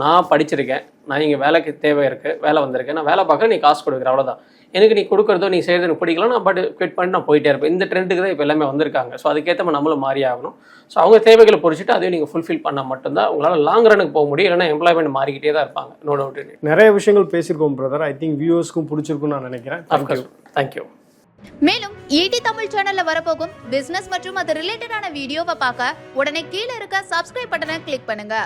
நான் படிச்சிருக்கேன். நான் இங்கே வேலைக்கு தேவை இருக்குது வேலை வந்திருக்கேன். நான் வேலை பார்க்க நீ காசு கொடுக்குற அவ்வளோதான் எனக்கு நீ கொடுக்குறதோ நீ செய்கிறது எனக்கு பிடிக்கல நான் பட் குவிட் பண்ணி நான் போயிட்டே இருப்பேன். இந்த ட்ரெண்டுக்கு தான் இப்போ எல்லாமே வந்திருக்காங்க. ஸோ அதுக்கேற்ற மாதிரி நம்மளும் மாறி ஆகணும். ஸோ அவங்க தேவைகளை பொறிச்சிட்டு அதையும் நீங்கள் ஃபுல்ஃபில் பண்ணால் மட்டும்தான் உங்களால் லாங் ரனுக்கு போக முடியும். இல்லைன்னா எம்ப்ளாய்மெண்ட் மாறிக்கிட்டே தான் இருப்பாங்க. நோ டவுட் நிறைய விஷயங்கள் பேசியிருக்கோம் பிரதர் ஐ திங்க் வியூவர்ஸ்க்கும் பிடிச்சிருக்கும்னு நான் நினைக்கிறேன். அஃப்கோர்ஸ் தேங்க்யூ மேலும் ஈடி தமிழ் சேனல்ல வரப்போகும் பிசினஸ் மற்றும் அது ரிலேட்டடான வீடியோவை பார்க்க உடனே கீழே இருக்க சப்ஸ்கிரைப் பட்டனை கிளிக் பண்ணுங்க.